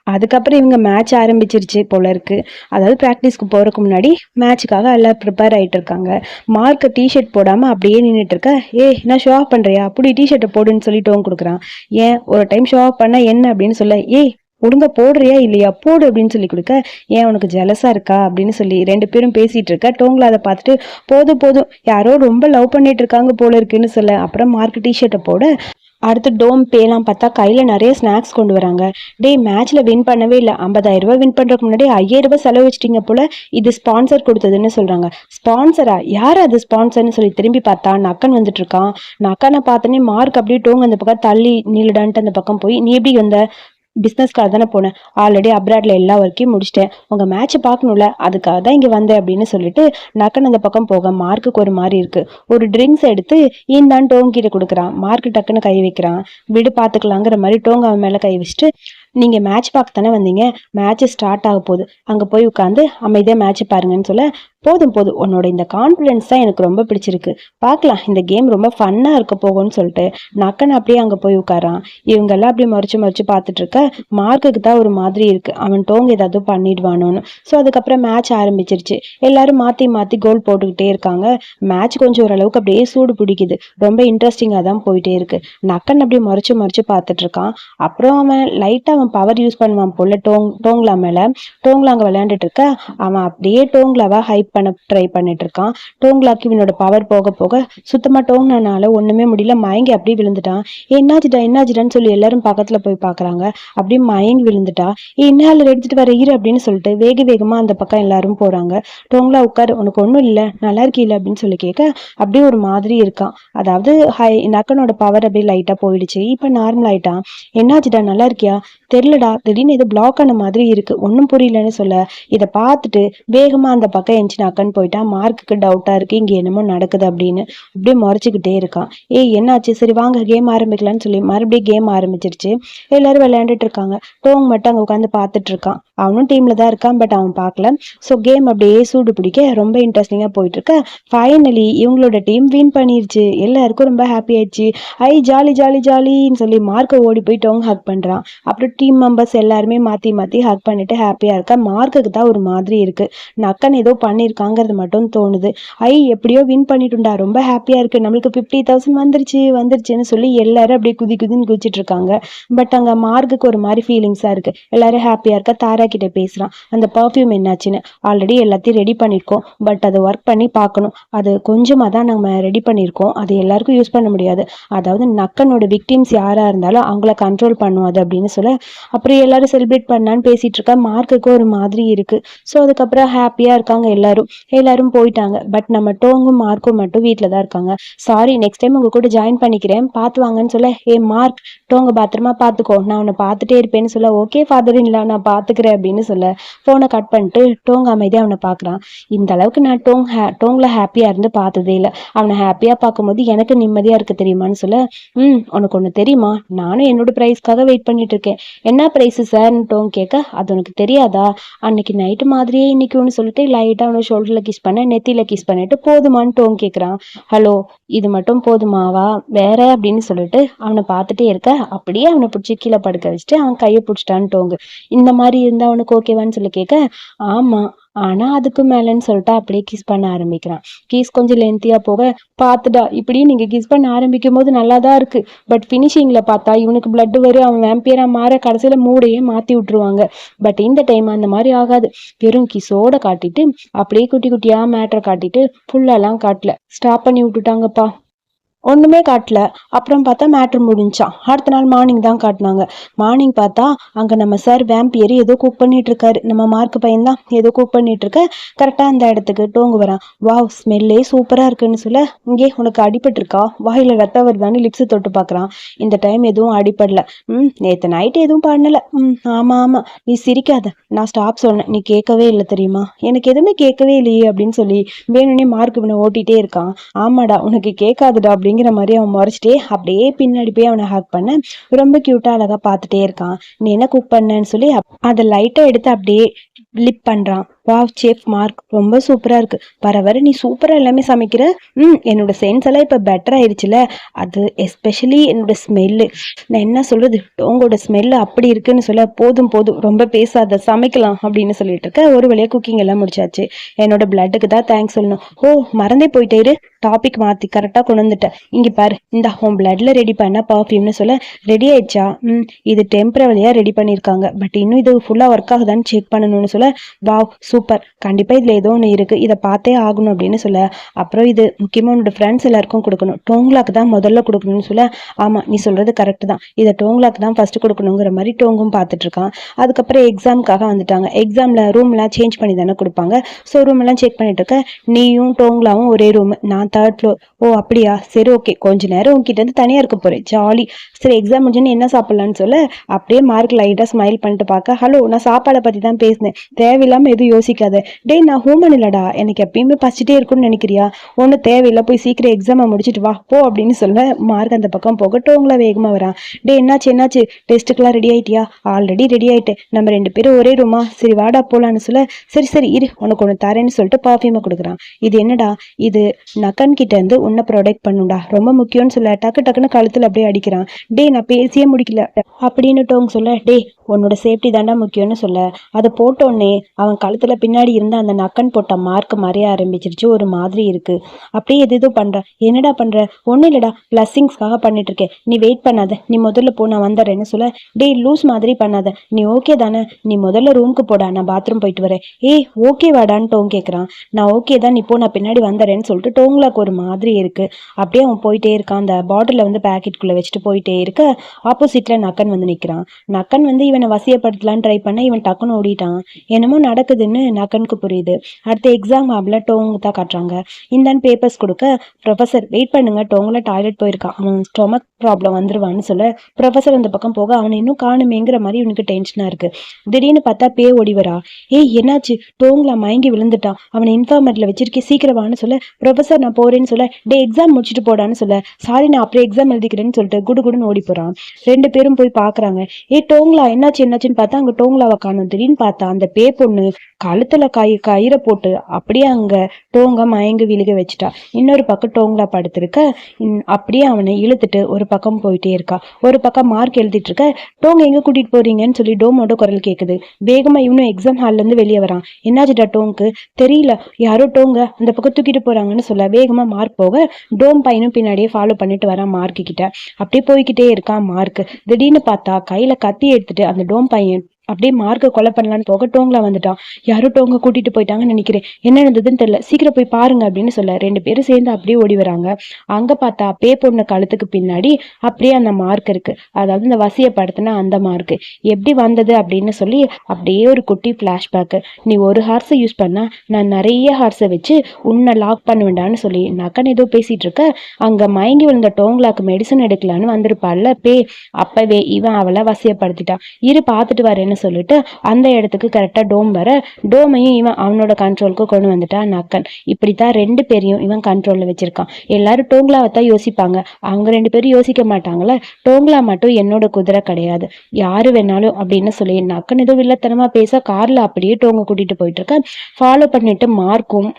அதுக்கப்புறம் இவங்க மேட்ச் ஆரம்பிச்சிருச்சு போல இருக்கு. அதாவது ப்ராக்டிஸ்க்கு போகிறதுக்கு முன்னாடி மேட்சுக்காக எல்லாம் ப்ரிப்பேர் ஆயிட்டு இருக்காங்க. மார்க் டிஷர்ட் போடாமல் அப்படியே நின்றுட்டு இருக்க. ஏ நான் ஷோ ஆஃப் பண்ணுறியா அப்படி டிஷர்ட்டை போடுன்னு சொல்லி டோங் கொடுக்குறான். ஏன் ஒரு டைம் ஷோ ஆஃப் பண்ணால் என்ன அப்படின்னு சொல்ல. ஏய் ஒழுங்கா போடுறியா இல்லையா? போடு அப்படின்னு சொல்லி கொடுக்க ஏன் உனக்கு ஜலசா இருக்கா? அப்படின்னு சொல்லி ரெண்டு பேரும் பேசிட்டு இருக்க டோங்ல அதை பார்த்துட்டு போதும் போதும். யாரோ ரொம்ப லவ் பண்ணிட்டு இருக்காங்க போல இருக்குன்னு சொல்ல. அப்புறம் மார்க் டிஷர்ட்டை போட அடுத்து டோம் பேலாம் பார்த்தா கையில் நிறைய ஸ்நாக்ஸ் கொண்டு வராங்க. டேய் மேட்ச்சில் வின் பண்ணவே இல்லை. ஐம்பதாயிரம் ரூபாய் வின் பண்ணுறதுக்கு முன்னாடி ஐயாயிரம் ரூபாய் செலவு வச்சிட்டீங்க போல இது ஸ்பான்சர் கொடுத்ததுன்னு சொல்கிறாங்க ஸ்பான்சரா யார் அது ஸ்பான்சர்னு சொல்லி திரும்பி பார்த்தா நக்கன் வந்துட்டு இருக்கான். நக்கனை பார்த்தோன்னே மார்க் அப்படியே டோங் அந்த பக்கம் தள்ளி நில்லுடான்ட்டு அந்த பக்கம் போய் நீ எப்படி வந்த? பிஸ்னஸ்க்காக தானே போனேன். ஆல்ரெடி அப்ராட்ல எல்லா ஒர்க்கையும் முடிச்சிட்டேன். உங்கள் மேட்ச்சை பார்க்கணும்ல அதுக்காக தான் இங்கே வந்தேன் அப்படின்னு சொல்லிட்டு நக்கன் அந்த பக்கம் போக மார்க்குக்கு ஒரு மாதிரி இருக்கு. ஒரு ட்ரிங்க்ஸ் எடுத்து ஈந்தான் டோங்கிட்ட கொடுக்குறான். மார்க் டக்குன்னு கை வைக்கிறான். விடு பார்த்துக்கலாங்கிற மாதிரி டோங் அவன் மேலே கை வச்சுட்டு நீங்கள் மேட்ச் பார்க்க தானே வந்தீங்க. மேட்ச் ஸ்டார்ட் ஆக போகுது. அங்கே போய் உட்காந்து அமைதியாக மேட்ச் பாருங்கன்னு சொல்ல போதும் போதும் உன்னோட இந்த கான்ஃபிடென்ஸ் தான் எனக்கு ரொம்ப பிடிச்சிருக்கு. பார்க்கலாம் இந்த கேம் ரொம்ப ஃபன்னா இருக்க போகும்னு சொல்லிட்டு. நக்கன் அப்படியே அங்க போய் உட்காரான். இவங்கெல்லாம் அப்படியே மறைச்சு மறைச்சு பார்த்துட்டு இருக்க மார்க்குக்கு தான் ஒரு மாதிரி இருக்கு. அவன் டோங் ஏதாவது பண்ணிடுவானோன்னு. ஸோ அதுக்கப்புறம் மேட்ச் ஆரம்பிச்சிருச்சு. எல்லாரும் மாத்தி மாத்தி கோல் போட்டுக்கிட்டே இருக்காங்க. மேட்ச் கொஞ்சம் ஓரளவுக்கு அப்படியே சூடு பிடிக்குது. ரொம்ப இன்ட்ரெஸ்டிங்காக தான் போயிட்டே இருக்கு. நக்கன் அப்படியே மறைச்சு மறைச்சு பார்த்துட்டு இருக்கான். அப்புறம் அவன் லைட்டா அவன் பவர் யூஸ் பண்ணுவான் போல. டோங் டோங்லா மேல. டோங்லா அங்க விளையாண்டுட்டு இருக்க. அவன் அப்படியே டோங்லாவை ஹைப் பண்ண ட்ரை பண்ணிட்டு இருக்கான் டோங்லாக்கு இவனோட பவர் போக போக சுத்தமா டோங்னால ஒண்ணுமே முடியல. மயங்கி அப்படியே விழுந்துட்டான். என்னாச்சுடா என்னாச்சுடான்னு சொல்லி எல்லாரும் பக்கத்துல போய் பாக்குறாங்க. அப்படியே மயங்கி விழுந்துட்டா. என்னால எடுத்துட்டு வர? இரு அப்படின்னு சொல்லிட்டு வேக வேகமா அந்த பக்கம் எல்லாரும் போறாங்க. டோங்லா உட்காரு. உனக்கு ஒண்ணும் இல்ல. நல்லா இருக்கீல? அப்படின்னு சொல்லி கேட்க அப்படியே ஒரு மாதிரி இருக்கான். அதாவது ஹை நக்கனோட பவர் அப்படியே லைட்டா போயிடுச்சு. இப்ப நார்மல் ஆயிட்டான். என்னாச்சுடா? நல்லா இருக்கியா? தெரிலடா திடீர்னு இது பிளாக் ஆன மாதிரி இருக்கு. ஒன்றும் புரியலன்னு சொல்ல. இதை பார்த்துட்டு வேகமாக அந்த பக்கம் எஞ்சி அக்கன்னு போயிட்டா மார்க்குக்கு டவுட்டாக இருக்கு இங்கே என்னமோ நடக்குது அப்படின்னு. அப்படியே முறைச்சிக்கிட்டே இருக்கான். ஏய் என்னாச்சு? சரி வாங்க கேம் ஆரம்பிக்கலாம்னு சொல்லி மறுபடியும் கேம் ஆரம்பிச்சிருச்சு. எல்லாரும் விளையாண்டுட்டு இருக்காங்க. டோங் மட்டும் அங்கே உட்காந்து பார்த்துட்டு இருக்கான். அவனும் டீம்ல தான் இருக்கான் பட் அவன் பார்க்கல. ஸோ கேம் அப்படியே சூடு பிடிக்க ரொம்ப இன்ட்ரெஸ்டிங்காக போயிட்டு இருக்க. ஃபைனலி இவங்களோட டீம் வின் பண்ணிருச்சு. எல்லாருக்கும் ரொம்ப ஹாப்பி ஆயிடுச்சு. ஐ ஜாலி ஜாலி ஜாலின்னு சொல்லி மார்க்கை ஓடி போய் டோங் ஹக் பண்ணுறான் அப்புறம் டீம் மெம்பர்ஸ் எல்லாருமே மாற்றி மாற்றி ஹக் பண்ணிட்டு ஹாப்பியாக இருக்கா. மார்க்குக்கு தான் ஒரு மாதிரி இருக்கு. நக்கன் ஏதோ பண்ணியிருக்காங்கிறது மட்டும் தோணுது. ஐ எப்படியோ வின் பண்ணிட்டுண்டா. ரொம்ப ஹாப்பியாக இருக்கு. நம்மளுக்கு ஃபிஃப்டி தௌசண்ட் வந்துருச்சு வந்துருச்சுன்னு சொல்லி எல்லாரும் அப்படியே குதி குதின்னு குதிச்சிட்டு இருக்காங்க. பட் அங்கே மார்க்குக்கு ஒரு மாதிரி ஃபீலிங்ஸாக இருக்கு. எல்லாரும் ஹாப்பியாக இருக்கா. தாரா கிட்ட பேசுகிறான் அந்த பர்ஃப்யூம் என்னாச்சுன்னு? ஆல்ரெடி எல்லாத்தையும் ரெடி பண்ணியிருக்கோம் பட் அதை ஒர்க் பண்ணி பார்க்கணும். அது கொஞ்சமாக தான் நம்ம ரெடி பண்ணியிருக்கோம் அது எல்லாருக்கும் யூஸ் பண்ண முடியாது. அதாவது நக்கனோட விக்டிம்ஸ் யாராக இருந்தாலும் அவங்கள கண்ட்ரோல் பண்ணும். அது அப்படின்னு சொல்ல அப்புறம் எல்லாரும் செலிப்ரேட் பண்ணான்னு பேசிட்டு இருக்க மார்க்குக்கு ஒரு மாதிரி இருக்கு. ஸோ அதுக்கப்புறம் ஹாப்பியா இருக்காங்க எல்லாரும். எல்லாரும் போயிட்டாங்க. பட் நம்ம டோங்கும் மார்க்கும் மட்டும் வீட்டில் தான் இருக்காங்க. சாரி நெக்ஸ்ட் டைம் உங்க கூட ஜாயின் பண்ணிக்கிறேன். பார்த்து வாங்கன்னு சொல்ல ஏ மார்க் டோங்க பத்திரமா பார்த்துக்கோ. நான் உன்னை பார்த்துட்டே இருப்பேன்னு சொல்ல ஓகே ஃபாதர் இல்ல நான் பார்த்துக்கிறேன் அப்படின்னு சொல்ல ஃபோனை கட் பண்ணிட்டு டோங் அமைதியாக அவனை பார்க்குறான். இந்த அளவுக்கு நான் டோங் ஹே டோங்கில் ஹாப்பியாக இருந்து பார்த்ததே இல்லை. அவனை ஹாப்பியாக பார்க்கும்போது எனக்கு நிம்மதியாக இருக்கு தெரியுமான்னு சொல்ல ம் உனக்கு ஒன்று தெரியுமா? நானும் என்னோட ப்ரைஸ்க்காக வெயிட் பண்ணிட்டு இருக்கேன். என்ன ப்ரைஸு சார்ன்ட்டோம் டோங் கேட்க அது உனக்கு தெரியாதா? அன்னைக்கு நைட்டு மாதிரியே இன்னைக்கு ஒன்று சொல்லிட்டு லைட்டாக அவனை ஷோல்டரில் கிஸ் பண்ண நெத்தியில் கிஸ் பண்ணிட்டு போதுமான்னு டோங் கேட்குறான் ஹலோ இது மட்டும் போதுமாவா? வேற? அப்படின்னு சொல்லிட்டு அவனை பார்த்துட்டே இருக்க. அப்படியே அவனை பிடிச்சி கீழே படுக்க வச்சுட்டு அவன் கையை பிடிச்சிட்டான்னு டோங்கு இந்த மாதிரி இருந்தா அவனுக்கு ஓகேவான்னு சொல்லி கேட்க ஆமா. ஆனால் அதுக்கு மேலேன்னு சொல்லிட்டு அப்படியே கிஸ் பண்ண ஆரம்பிக்கிறான். கிஸ் கொஞ்சம் லென்த்தியாக போக பார்த்துடா இப்படியும் நீங்கள் கிஸ் பண்ண ஆரம்பிக்கும் போது நல்லா தான் இருக்குது பட் ஃபினிஷிங்கில் பார்த்தா இவனுக்கு பிளட் வரும் அவன் வேம்பியராக மாற கடைசியில மூடையே மாற்றி விட்டுருவாங்க. பட் இந்த டைம் அந்த மாதிரி ஆகாது. வெறும் கிஸோட காட்டிட்டு அப்படியே குட்டி குட்டியாக மேட்டரை காட்டிட்டு ஃபுல்லாலாம் காட்டல. ஸ்டாப் பண்ணி விட்டுட்டாங்கப்பா. ஒன்றுமே காட்டல. அப்புறம் பார்த்தா மேட்ரு முடிஞ்சான் அடுத்த நாள் மார்னிங் தான் காட்டினாங்க. மார்னிங் பார்த்தா அங்கே நம்ம சார் வேம்பியர் ஏதோ குக் பண்ணிட்டு இருக்காரு. நம்ம மார்க் பையன் தான் ஏதோ குக் பண்ணிட்டு இருக்க. கரெக்டாக அந்த இடத்துக்கு டோங்கு வரான். வாவ் ஸ்மெல்லே சூப்பராக இருக்குன்னு சொல்ல இங்கே உனக்கு அடிபட்டிருக்கா? வாயில் ரத்தம் வருதான்னு லிப்ஸ் தொட்டு பார்க்குறான். இந்த டைம் எதுவும் அடிபடல. ம் நேற்று நைட்டு எதுவும் பண்ணலை. ம் ஆமாம் ஆமாம் நீ சிரிக்காத. நான் ஸ்டாப் சொன்னேன். நீ கேட்கவே இல்லை தெரியுமா? எனக்கு எதுவுமே கேட்கவே இல்லையே அப்படின்னு சொல்லி வேணும்னே மார்க் இவனை ஓட்டிகிட்டே இருக்கான். ஆமாடா உனக்கு கேட்காதுடா அப்படிங்கிற மாதிரி அவன் முறைச்சிட்டே அப்படியே பின்னாடி போய் அவனை ஹாக் பண்ண ரொம்ப க்யூட்டாக அழகாக பார்த்துட்டே இருக்கான். நீ என்ன குக் பண்ணன்னு சொல்லி அப்- அதை லைட்டாக எடுத்து அப்படியே லிப் பண்ணுறான் வாவ் சேஃப் மார்க் ரொம்ப சூப்பராக இருக்கு. வர வர நீ சூப்பராக எல்லாமே சமைக்கிற. ம் என்னோட சென்ஸ் எல்லாம் இப்போ பெட்டர் ஆயிடுச்சுல அது எஸ்பெஷலி என்னோட ஸ்மெல்லு நான் என்ன சொல்றது? உங்களோட ஸ்மெல்லு அப்படி இருக்குன்னு சொல்ல போதும் போதும். ரொம்ப பேசாத சமைக்கலாம் அப்படின்னு சொல்லிட்டு இருக்க. ஒரு வழியாக குக்கிங் எல்லாம் முடிச்சாச்சு. என்னோட பிளட்டுக்கு தான் தேங்க்ஸ் சொல்லணும். ஓ மறந்தே போயிட்டே இரு. டாபிக் மாற்றி கரெக்டாக கொண்டு வந்துட்டேன். இங்கே பாரு இந்த ஹோம் பிளட்ல ரெடி பண்ண பர்ஃப்யூம்னு சொல்ல ரெடி ஆயிடுச்சா? ம் இது டெம்பரவரியாக ரெடி பண்ணியிருக்காங்க பட் இன்னும் இது ஃபுல்லாக ஒர்க் ஆகுதான்னு செக் பண்ணணும்னு சொல்ல வாவ் சூப்பர். கண்டிப்பாக இதில் ஏதோ ஒன்று இருக்குது இதை பார்த்தே ஆகணும் அப்படின்னு சொல்ல அப்புறம் இது முக்கியமாக உன்னோட ஃப்ரெண்ட்ஸ் எல்லாருக்கும் கொடுக்கணும். டோங்லாக்கு தான் முதல்ல கொடுக்கணும்னு சொல்ல ஆமாம் நீ சொல்கிறது கரெக்டு தான். இதை டோங்லாக்கு தான் ஃபஸ்ட்டு கொடுக்கணுங்கிற மாதிரி டோங்கும் பார்த்துட்ருக்கான் அதுக்கப்புறம் எக்ஸாமுக்காக வந்துட்டாங்க. எக்ஸாமில் ரூம்லாம் சேஞ்ச் பண்ணி தானே கொடுப்பாங்க. ஸோ ரூம் எல்லாம் செக் பண்ணிட்டு இருக்க நீயும் டோங்லாவும் ஒரே ரூம் நான் தேர்ட் ஃப்ளோர் ஓ அப்படியா? சரி ஓகே கொஞ்ச நேரம் உங்ககிட்ட இருந்து தனியாக இருக்க போகிறேன் ஜாலி சரி எக்ஸாம் முடிஞ்சுன்னு என்ன சாப்பிட்லான்னு சொல்ல அப்படியே மார்க் லைட்டாக ஸ்மைல் பண்ணிட்டு பார்க்க. ஹலோ நான் சாப்பாடை பற்றி தான் பேசினேன். தேவையில்லாமல் எதுவும் யோசிக்காத. டேய் நான் ஹூமன் இல்லடா. எனக்கு எப்பயுமே பசிட்டே இருக்கும்னு நினைக்கிறியா? ஒன்றும் தேவையில்லை. போய் சீக்கிரம் எக்ஸாமை முடிச்சிட்டு வா. போ அப்படின்னு சொல்ல மார்க் அந்த பக்கம் போக வேகமாக வரான். டே என்னாச்சு என்னாச்சு? டெஸ்ட்டுக்கெல்லாம் ரெடி ஆயிட்டியா? ஆல்ரெடி ரெடி ஆயிட்டேன். நம்ம ரெண்டு பேரும் ஒரே ரூமா சரி வாடா போலான்னு சொல்ல. சரி சரி இரு. உனக்கு ஒன்று தரேன்னு சொல்லிட்டு பர்ஃப்யூமை கொடுக்குறான். இது என்னடா? இது நக்கன் கிட்ட இருந்து உன்னை ப்ரொடெக்ட் பண்ணுடா ரொம்ப முக்கியம்னு சொல்ல. டக்கு டக்குன்னு கழுத்தில் அப்படியே அடிக்கிறான். டே நான் பேசியே முடிக்கல. அப்படின்னுட்டவங்க சொல்ல. டேய் உன்னோட சேஃப்டி தாண்டா முக்கியம்னு சொல்ல. அதை போட்டோன்னே அவன் கழுத்தில் பின்னாடி இருந்த அந்த நக்கன் போட்ட மார்க் மறைய ஆரம்பிச்சிருச்சு. ஒரு மாதிரி இருக்கு. அப்படியே எது எதுவும் பண்ற. என்னடா பண்ற? ஒன்றும் இல்லடா. பிளஸ்ஸிங்ஸ்க்காக பண்ணிட்டு இருக்கேன். நீ வெயிட் பண்ணாத. நீ முதல்ல போ. நான் வந்துடுறேன்னு சொல்ல. டேய் லூஸ் மாதிரி பண்ணாத. நீ ஓகே தானே? நீ முதல்ல ரூமுக்கு போடா. நான் பாத்ரூம் போயிட்டு வரேன். ஏய் ஓகே வாடான்னு டோங் கேட்குறான் நான் ஓகே தான். நீ போ. நான் பின்னாடி வந்துடுறேன்னு சொல்லிட்டு டோங்லாக்கு ஒரு மாதிரி இருக்கு. அப்படியே அவன் போயிட்டே இருக்கான். அந்த பாட்டிலை வந்து பேக்கெட்டுக்குள்ளே வச்சுட்டு போயிட்டே இருக்க. ஆப்போசிட்டில் நக்கன் வந்து நிற்கிறான் நக்கன் வந்து இவன் வசியப்படுத்தலான்னு ட்ரை பண்ண இவன் டக்குன்னு ஓடிட்டான். என்னமோ நடக்குதுன்னு நக்கனுக்கு புரியுது. அடுத்த எக்ஸாம் ஹாப்ல டோங் தான் காட்டுறாங்க. இந்தான்னு பேப்பர்ஸ் கொடுக்க ப்ரொஃபஸர் வெயிட் பண்ணுங்க டோங்கில் டாய்லெட் போயிருக்கான். அவன் ஸ்டொமக் ப்ராப்ளம் வந்துருவான்னு சொல்ல ப்ரொஃபஸர் அந்த பக்கம் போக அவனை இன்னும் காணுமேங்கிற மாதிரி இவனுக்கு டென்ஷனாக இருக்கு. திடீர்னு பார்த்தா பே ஓடி வரா. ஏய் என்னாச்சு? டோங்ல மயங்கி விழுந்துட்டான். அவனை இன்ஃபார்மேட்டில் வச்சிருக்கே சீக்கிரம் வான்னு சொல்ல ப்ரொஃபஸர் நான் போறேன்னு சொல்ல டே எக்ஸாம் முடிச்சுட்டு போடான்னு சொல்ல சாரி நான் அப்படியே எக்ஸாம் எழுதிக்கிறேன்னு சொல்லிட்டு குடு குடுன்னு ஓடி போறான். ரெண்டு பேரும் போய் பார்க்குறாங்க. ஏ டோங்லா என்னாச்சு என்னாச்சுன்னு பார்த்தா அங்க டோங்லாவை காணும். திடீர்னு பார்த்தா அந்த பே பொண்ணு கழுத்துல கை கயிறை போட்டு அப்படியே அங்க டோங்க மயங்கி விழுக வச்சுட்டா. இன்னொரு பக்கம் டோங்லா படுத்திருக்க. அப்படியே அவனை இழுத்துட்டு ஒரு பக்கம் போயிட்டே இருக்கா. ஒரு பக்கம் மார்க் எழுதிட்டு இருக்க டோங்க எங்க கூட்டிட்டு போறீங்கன்னு சொல்லி டோமோட குரல் கேக்குது. வேகமா இவனும் எக்ஸாம் ஹால்ல இருந்து வெளியே வரான். என்னாச்சுடா டோங்க்கு? தெரியல. யாரோ டோங்க அந்த பக்கம் தூக்கிட்டு போறாங்கன்னு சொல்ல. வேகமா மார்க் போக டோம் பையனும் பின்னாடியே ஃபாலோ பண்ணிட்டு வரான் மார்க்கு கிட்ட. அப்படியே போய்கிட்டே இருக்கான் மார்க் திடீர்னு பார்த்தா கையில கத்தி எடுத்துட்டு அந்த டோம் பையன் அப்படியே மார்க்கை கொலை பண்ணலான்னு போக டோங்ல வந்துட்டான் யாரோ டோங்க கூட்டிட்டு போயிட்டாங்கன்னு நினைக்கிறேன். என்ன நடந்ததுன்னு தெரியல. சீக்கிரம் போய் பாருங்க அப்படின்னு சொல்ல. ரெண்டு பேரும் சேர்ந்து அப்படியே ஓடி வராங்க. அங்க பார்த்தா பே பொண்ணு கழுத்துக்கு பின்னாடி அப்படியே அந்த மார்க் இருக்கு. அதாவது இந்த வசியப்படுத்தின அந்த மார்க் எப்படி வந்தது அப்படின்னு சொல்லி அப்படியே ஒரு குட்டி ஃப்ளாஷ்பேக்கு நீ ஒரு ஹார்ஸை யூஸ் பண்ணா நான் நிறைய ஹார்ஸை வச்சு உன்னை லாக் பண்ணுவேண்டான்னு சொல்லி. நக்கன் ஏதோ பேசிட்டு இருக்க. அங்க மயங்கி விழுந்த டோங்லாக்கு மெடிசன் எடுக்கலான்னு வந்திருப்பாள்ல பே. அப்பவே இவன் அவளை வசியப்படுத்திட்டான் இரு பார்த்துட்டு வரேன்னு சொல்லிட்டு அந்த இடத்துக்கு கரெக்டா டோம் வர டோமையும் இவன் அவனோட கண்ட்ரோலுக்கு கொண்டு வந்துட்டான் நக்கன் இப்படித்தான் ரெண்டு பேரையும் இவன் கண்ட்ரோலில் வச்சிருக்கான். எல்லாரும் டோங்லாவை தான் யோசிப்பாங்க. அவங்க ரெண்டு பேரும் யோசிக்க மாட்டாங்களே டோங்லா மட்டும் என்னோட குதிரை கிடையாது. யாரு வேணாலும் அப்படின்னு சொல்லி நக்கன் ஏதோ வில்லத்தனமா பேச கார்ல அப்படியே டோங்க கூட்டிட்டு போயிட்டு இருக்க ஃபாலோ பண்ணிட்டு மார்க்கும்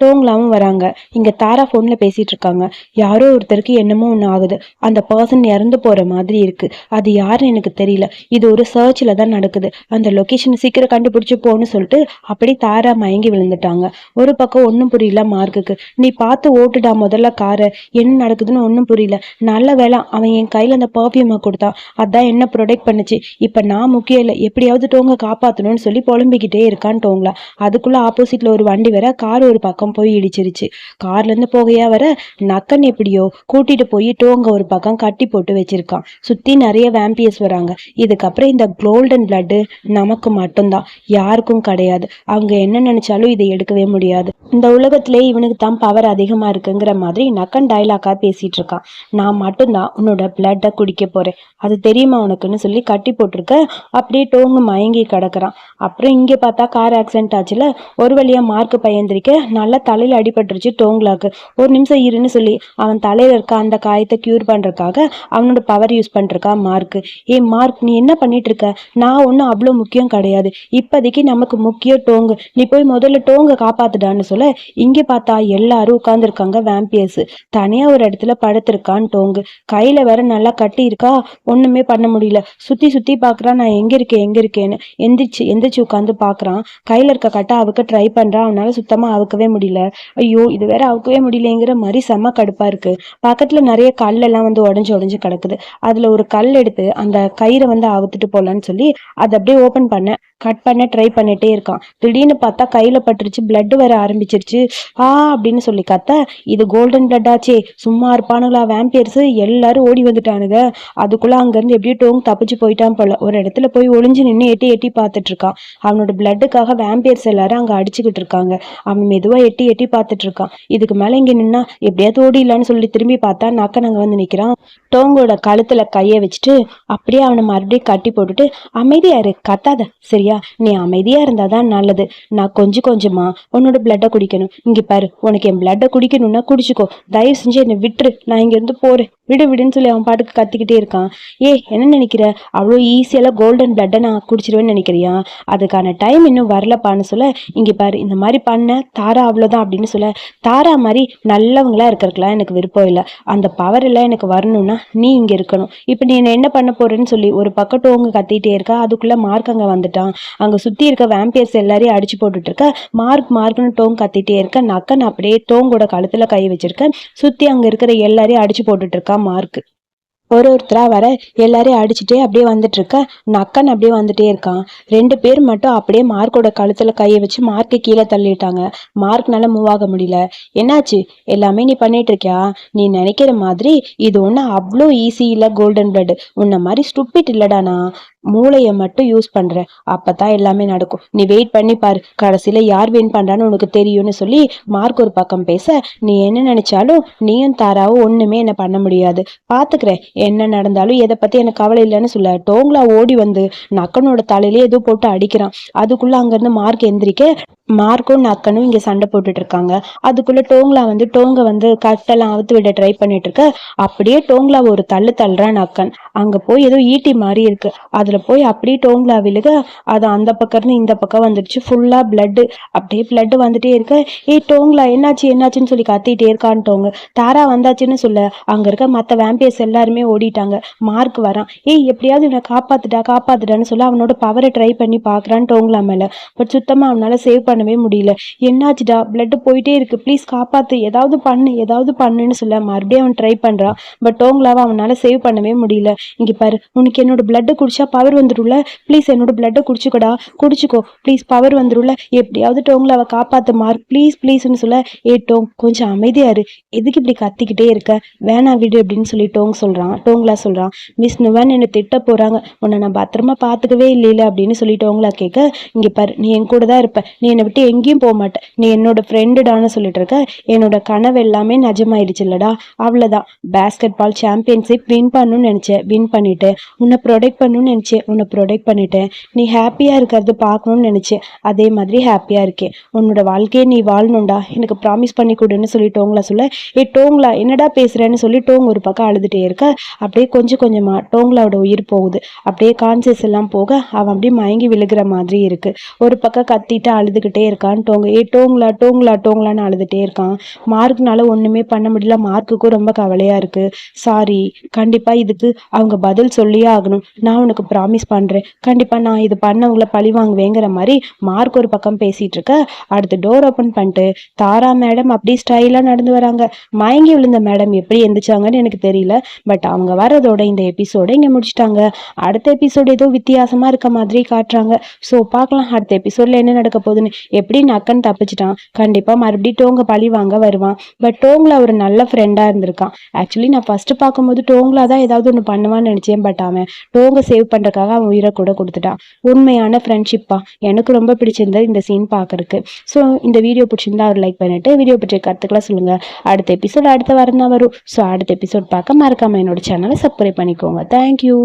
டோங்லாவும் வராங்க. இங்க தாரா ஃபோன்ல பேசிட்டு இருக்காங்க. யாரோ ஒருத்தருக்கு என்னமோ ஒன்று ஆகுது. அந்த பர்சன் இறந்து போற மாதிரி இருக்கு. அது யாருன்னு எனக்கு தெரியல. இது ஒரு சர்ச்ல தான் நடக்குது. அந்த லொக்கேஷன் சீக்கிரம் கண்டுபிடிச்சு போன்னு சொல்லிட்டு அப்படி தாரா மயங்கி விழுந்துட்டாங்க. ஒரு பக்கம் ஒன்றும் புரியல மார்க்குக்கு நீ பார்த்து ஓட்டுடா முதல்ல காரை என்ன நடக்குதுன்னு ஒன்றும் புரியல. நல்ல வேலை அவன் என் கையில அந்த பர்ஃப்யூமை கொடுத்தான் அதான் என்ன ப்ரொடெக்ட் பண்ணுச்சு. இப்போ நான் முக்கியம் இல்லை. எப்படியாவது டோங்க காப்பாற்றணும்னு சொல்லி புலம்பிக்கிட்டே இருக்கான் டோங்களா அதுக்குள்ள ஆப்போசிட்ல ஒரு வண்டி வர கார் ஒரு பக்கம் பக்கம் போய் இடிச்சிருச்சு. கார்ல இருந்து போகையா வர நக்கன் எப்படியோ கூட்டிட்டு போய் டோங்க ஒரு பக்கம் கட்டி போட்டு வச்சிருக்கான். சுத்தி நிறைய வேம்பியர்ஸ் வராங்க. இதுக்கப்புறம் இந்த கோல்டன் பிளட்டு நமக்கு மட்டும்தான். யாருக்கும் கிடையாது. அவங்க என்ன நினைச்சாலும் இதை எடுக்கவே முடியாது. இந்த உலகத்திலே இவனுக்கு தான் பவர் அதிகமா இருக்குங்கிற மாதிரி நக்கன் டைலாக்கா பேசிட்டு இருக்கான். நான் மட்டும்தான் உன்னோட பிளட்டை குடிக்க போறேன். அது தெரியுமா உனக்குன்னு சொல்லி கட்டி போட்டிருக்க. அப்படியே டோங்கு மயங்கி கிடக்குறான். அப்புறம் இங்க பார்த்தா கார் ஆக்சிடென்ட் ஆச்சுல. ஒரு வழியா மார்க் பயந்திருக்க. நல்லா தலையில அடிபட்டுருச்சு டோங்லாக்கு. ஒரு நிமிஷம் இருன்னு சொல்லி அவன் தலையில இருக்க அந்த காயத்தை கியூர் பண்றதுக்காக அவனோட பவர் யூஸ் பண்ணிருக்கா மார்க் ஏ மார்க் நீ என்ன பண்ணிட்டு இருக்க நான் ஒன்றும் அவ்வளோ முக்கியம் கிடையாது. இப்போதைக்கு நமக்கு முக்கியம் டோங்கு. நீ போய் முதல்ல டோங்க காப்பாத்துடான்னு சொல்ல இங்க பார்த்தா எல்லாரும் உட்காந்துருக்காங்க வேம்பியர்ஸ் தனியா ஒரு இடத்துல படுத்திருக்கான் டோங்கு. கையில வேற நல்லா கட்டி இருக்கா? ஒண்ணுமே பண்ண முடியல. சுத்தி சுத்தி பாக்குறான் நான் எங்க இருக்கேன் எங்க இருக்கேன்னு. எந்திரிச்சு எந்திரிச்சு உட்காந்து பாக்குறான். கையில இருக்க கட்டை அவுக்க ட்ரை பண்றான். அவனால சுத்தமா அவுக்கவே முடியல. ஐயோ இது வேற அவுக்கவே முடியலங்கிற மாதிரி செம்ம கடுப்பா இருக்கு. பக்கத்துல நிறைய கல்லெல்லாம் வந்து உடஞ்சு உடஞ்சு கிடக்குது. அதுல ஒரு கல் எடுத்து அந்த கயிறை வந்து அவுத்துட்டு போலான்னு சொல்லி அதை அப்படியே ஓபன் பண்ண கட் பண்ண ட்ரை பண்ணிட்டே இருக்கான். திடீர்னு பார்த்தா கையில பட்டுருச்சு பிளட் வர ஆரம்பிச்சிருச்சு. ஆ அப்படின்னு சொல்லி கத்த இது கோல்டன் பிளட் ஆச்சே சும்மா இருப்பானுங்களா வேம்பியர்ஸ் எல்லாரும் ஓடி வந்துட்டானுங்க. அதுக்குள்ள அங்கிருந்து எப்படியோ டோங் தப்பிச்சு போயிட்டான் போல. ஒரு இடத்துல போய் ஒளிஞ்சு நின்று எட்டி எட்டி பார்த்துட்டு இருக்கான். அவனோட பிளட்டுக்காக வேம்பியர்ஸ் எல்லாரும் அங்க அடிச்சுக்கிட்டு இருக்காங்க. அவன் மெதுவா எட்டி எட்டி பார்த்துட்டு இருக்கான். இதுக்கு மேல இங்க நின்னா எப்படியாவது ஓடிடலான்னு சொல்லி திரும்பி பார்த்தா நக்கன் அங்க வந்து நிக்கிறான். டோங்கோட கழுத்துல கையை வச்சுட்டு அப்படியே அவனை மறுபடியும் கட்டி போட்டுட்டு அமைதியாரு கத்தாத. சரி சரியா நீ அமைதியா இருந்தாதான் நல்லது. நான் கொஞ்சம் கொஞ்சமா உன்னோட பிளட்டை குடிக்கணும். இங்க பாரு உனக்கு என் பிளட்டை குடிக்கணும்னா குடிச்சுக்கோ. தயவு செஞ்சு என்னை விட்டுரு. நான் இங்க இருந்து போறேன். விடு விடுன்னு சொல்லி அவன் பாட்டுக்கு கத்திக்கிட்டே இருக்கான். ஏ என்ன நினைக்கிற? அவ்வளோ ஈஸியெல்லாம் கோல்டன் பிளட்டை நான் குடிச்சிருவேன்னு நினைக்கிறியா? அதுக்கான டைம் இன்னும் வரலப்பான்னு சொல்ல இங்க பாரு இந்த மாதிரி பண்ண தாரா அவ்வளோதான் அப்படின்னு சொல்ல தாரா மாதிரி நல்லவங்களா இருக்கிறதுக்குலாம் எனக்கு விருப்பம் இல்லை. அந்த பவர் எல்லாம் எனக்கு வரணும்னா நீ இங்க இருக்கணும். இப்போ நீ என்ன என்ன பண்ண போறேன்னு சொல்லி ஒரு பக்கம் டோங்கு கத்திட்டே இருக்கா அதுக்குள்ள மார்க் அங்க வந்துட்டான். அங்க சுத்தி இருக்க வேம்பியர்ஸ் எல்லாரையும் அடிச்சு போட்டுட்டு இருக்க மார்க் மார்க்னு டோங் கத்திட்டே இருக்க. நக்கன் அப்படியே டோங்கோட கழுத்துல கை வச்சிருக்க. சுத்தி அங்க இருக்கிற எல்லாரையும் அடிச்சு போட்டுட்டு இருக்கா மார்க் ஒரு ஒருத்தரா வர எல்லாரையும் அடிச்சுட்டே அப்படியே வந்துட்டு இருக்க நக்கன் அப்படியே வந்துட்டே இருக்கான். ரெண்டு பேர் மட்டும் அப்படியே மார்க்கோட கழுத்துல கையை வச்சு மார்க்கை கீழே தள்ளிட்டாங்க. மார்க்னால மூவ் ஆக முடியல. என்னாச்சு? எல்லாமே நீ பண்ணிட்டு இருக்கியா நீ நினைக்கிற மாதிரி இது ஒன்றும் அவ்வளோ ஈஸி இல்லை கோல்டன் பிளட் உன்ன மாதிரி ஸ்டூப்பிட் இல்லடா நான். மூளையை மட்டும் யூஸ் பண்ற அப்பதான் எல்லாமே நடக்கும். நீ வெயிட் பண்ணி பாரு. கடைசியில யார் வின் பண்றான்னு உனக்கு தெரியும்னு சொல்லி மார்க் ஒரு பக்கம் பேச. நீ என்ன நினைச்சாலும் நீயும் தாராவும் ஒண்ணுமே என்ன பண்ண முடியாது. பாத்துக்கிறேன். என்ன நடந்தாலும் எதை பத்தி எனக்கு கவலை இல்லைன்னு சொல்ல. டோங்லா ஓடி வந்து நக்கனோட தலையிலே ஏதோ போட்டு அடிக்கிறான். அதுக்குள்ள அங்கேருந்து மார்க் எந்திரிக்க மார்க்கும் நக்கனும் இங்க சண்டை போட்டுட்டு இருக்காங்க அதுக்குள்ள டோங்லா வந்து டோங்க வந்து கட்டெல்லாம் அவுத்து விட ட்ரை பண்ணிட்டு இருக்க அப்படியே டோங்லா ஒரு தள்ளு தள்ளுறான் நக்கன். அங்க போய் ஏதோ ஈட்டி மாதிரி இருக்கு. அதுல போய் அப்படியே டோங்லா விழுக அது அந்த பக்கம் இருந்து இந்த பக்கம் வந்துடுச்சு. ஃபுல்லா பிளட் அப்படியே பிளட் வந்துட்டே இருக்க. ஏய் டோங்லா என்னாச்சு என்னாச்சுன்னு சொல்லி கத்திட்டே இருக்கான்னு டோங்க. தாரா வந்தாச்சுன்னு சொல்ல. அங்க இருக்க மத்த வேம்பியர்ஸ் எல்லாருமே ஓடிட்டாங்க. மார்க் வரான். ஏய் எப்படியாவது இவனை காப்பாத்துடா காப்பாத்துடான்னு சொல்ல அவனோட பவரை ட்ரை பண்ணி பாக்குறான் டோங்லா மேல. பட் சுத்தமா அவனால சேவ் பண்ணவே முடியல. என்னாச்சுடா? பிளட்டு போயிட்டே இருக்கு. ப்ளீஸ் காப்பாத்து. ஏதாவது பண்ணு. ஏதாவது பண்ணுன்னு சொல்ல மறுபடியும் அவன் ட்ரை பண்றான் பட் டோங்லாவை அவனால சேவ் பண்ணவே முடியல. இங்க பாரு. உனக்கு என்னோட பிளட்டு குடிச்சா பவர் வந்துடும்ல ப்ளீஸ் என்னோட பிளட்டை குடிச்சுக்கடா. குடிச்சுக்கோ. ப்ளீஸ் பவர் வந்துடும்ல எப்படியாவது டோங்லாவை காப்பாத்து மார்க். ப்ளீஸ் ப்ளீஸ்னு சொல்ல ஏ டோங் கொஞ்சம் அமைதியாரு எதுக்கு இப்படி கத்திக்கிட்டே இருக்க? வேணா விடு அப்படின்னு சொல்லி டோங் சொல்றான். டோங்லா சொல்றான். மிஸ் நுவன் என்னை திட்ட போறாங்க. உன்னை நான் பத்திரமா பாத்துக்கவே இல்லை அப்படின்னு சொல்லி டோங்லா கேட்க இங்க பாரு. நீ என் கூட தான் இருப்ப. நீ என்னை விட்டு எங்கேயும் போக மாட்டேன். நீ என்னோட ஃப்ரெண்டுடான்னு சொல்லிட்டு இருக்க. என்னோட கனவு எல்லாமே நிஜமாயிடுச்சு இல்லடா அவ்வளோதான் பேஸ்கெட் பால் சாம்பியன்ஷிப் வின் பண்ணணும்னு நினச்சேன். வின் பண்ணிட்டு உன்னை ப்ரொடெக்ட் பண்ணணும்னு நினச்சேன். உன்னை ப்ரொடெக்ட் பண்ணிட்டேன். நீ ஹாப்பியாக இருக்கிறது பார்க்கணும்னு நினச்சேன். அதே மாதிரி ஹாப்பியாக இருக்கேன். உன்னோட வாழ்க்கையை நீ வாழணும்டா. எனக்கு ப்ராமிஸ் பண்ணி கொடுன்னு சொல்லி டோங்லா சொல்ல. ஏ டோங்களா என்னடா பேசுறேன்னு சொல்லி டோங் ஒரு பக்கம் அழுதுகிட்டே இருக்க. அப்படியே கொஞ்சம் கொஞ்சமாக டோங்லாவோட உயிர் போகுது. அப்படியே கான்சியஸ் எல்லாம் போக அவன் அப்படியே மயங்கி விழுகிற மாதிரி இருக்கு. ஒரு பக்கம் கத்திட்டு அழுதுகிட்டு இருக்கான் டோங்க. ஏ டோங்லா டோங்லா டோங்லான்னு அழுதுகிட்டே இருக்கான். மார்க்னால ஒண்ணுமே பண்ண முடியல. மார்க்குக்கும் ரொம்ப கவலையா இருக்கு. சாரி கண்டிப்பா இதுக்கு அவங்க பதில் சொல்லியே ஆகணும். நான் உனக்கு ப்ராமிஸ் பண்றேன். கண்டிப்பாக நான் இது பண்ணவங்கள பழி வாங்குவேங்கிற மாதிரி மார்க் ஒரு பக்கம் பேசிட்டு இருக்க. அடுத்து டோர் ஓப்பன் பண்ணிட்டு தாரா மேடம் அப்படியே ஸ்டைலாக நடந்து வராங்க. மயங்கி விழுந்த மேடம் எப்படி எந்திரிச்சாங்கன்னு எனக்கு தெரியல. பட் அவங்க வர்றதோட இந்த எபிசோட இங்கே முடிச்சிட்டாங்க. அடுத்த எபிசோடு ஏதோ வித்தியாசமா இருக்க மாதிரி காட்டுறாங்க. ஸோ பார்க்கலாம். அடுத்த எபிசோட்ல என்ன நடக்க போகுதுன்னு. எப்படி நக்கன் தப்பிச்சிட்டான். கண்டிப்பாக மறுபடியும் டோங்க பழி வாங்க வருவான். பட் டோங்கில் ஒரு நல்ல ஃப்ரெண்டாக இருந்திருக்கான். ஆக்சுவலி நான் ஃபஸ்ட்டு பார்க்கும்போது டோங்கில் தான் ஏதாவது ஒன்று பண்ணுவான்னு நினச்சேன் பட் அவன் டோங்க சேவ் பண்ணுறக்காக அவன் உயிரை கூட கொடுத்துட்டான். உண்மையான ஃப்ரெண்ட்ஷிப்பா எனக்கு ரொம்ப பிடிச்சிருந்தது இந்த சீன் பார்க்கறக்கு ஸோ இந்த வீடியோ பிடிச்சிருந்தா அவர் லைக் பண்ணிட்டு வீடியோ பற்றிய கருத்துக்கெல்லாம் சொல்லுங்கள் அடுத்த எபிசோட் அடுத்த வாரம் தான் வரும். ஸோ அடுத்த எபிசோட் பார்க்க மறக்காம என்னோட சேனலை சப்ஸ்கிரைப் பண்ணிக்கோங்க. தேங்க்யூ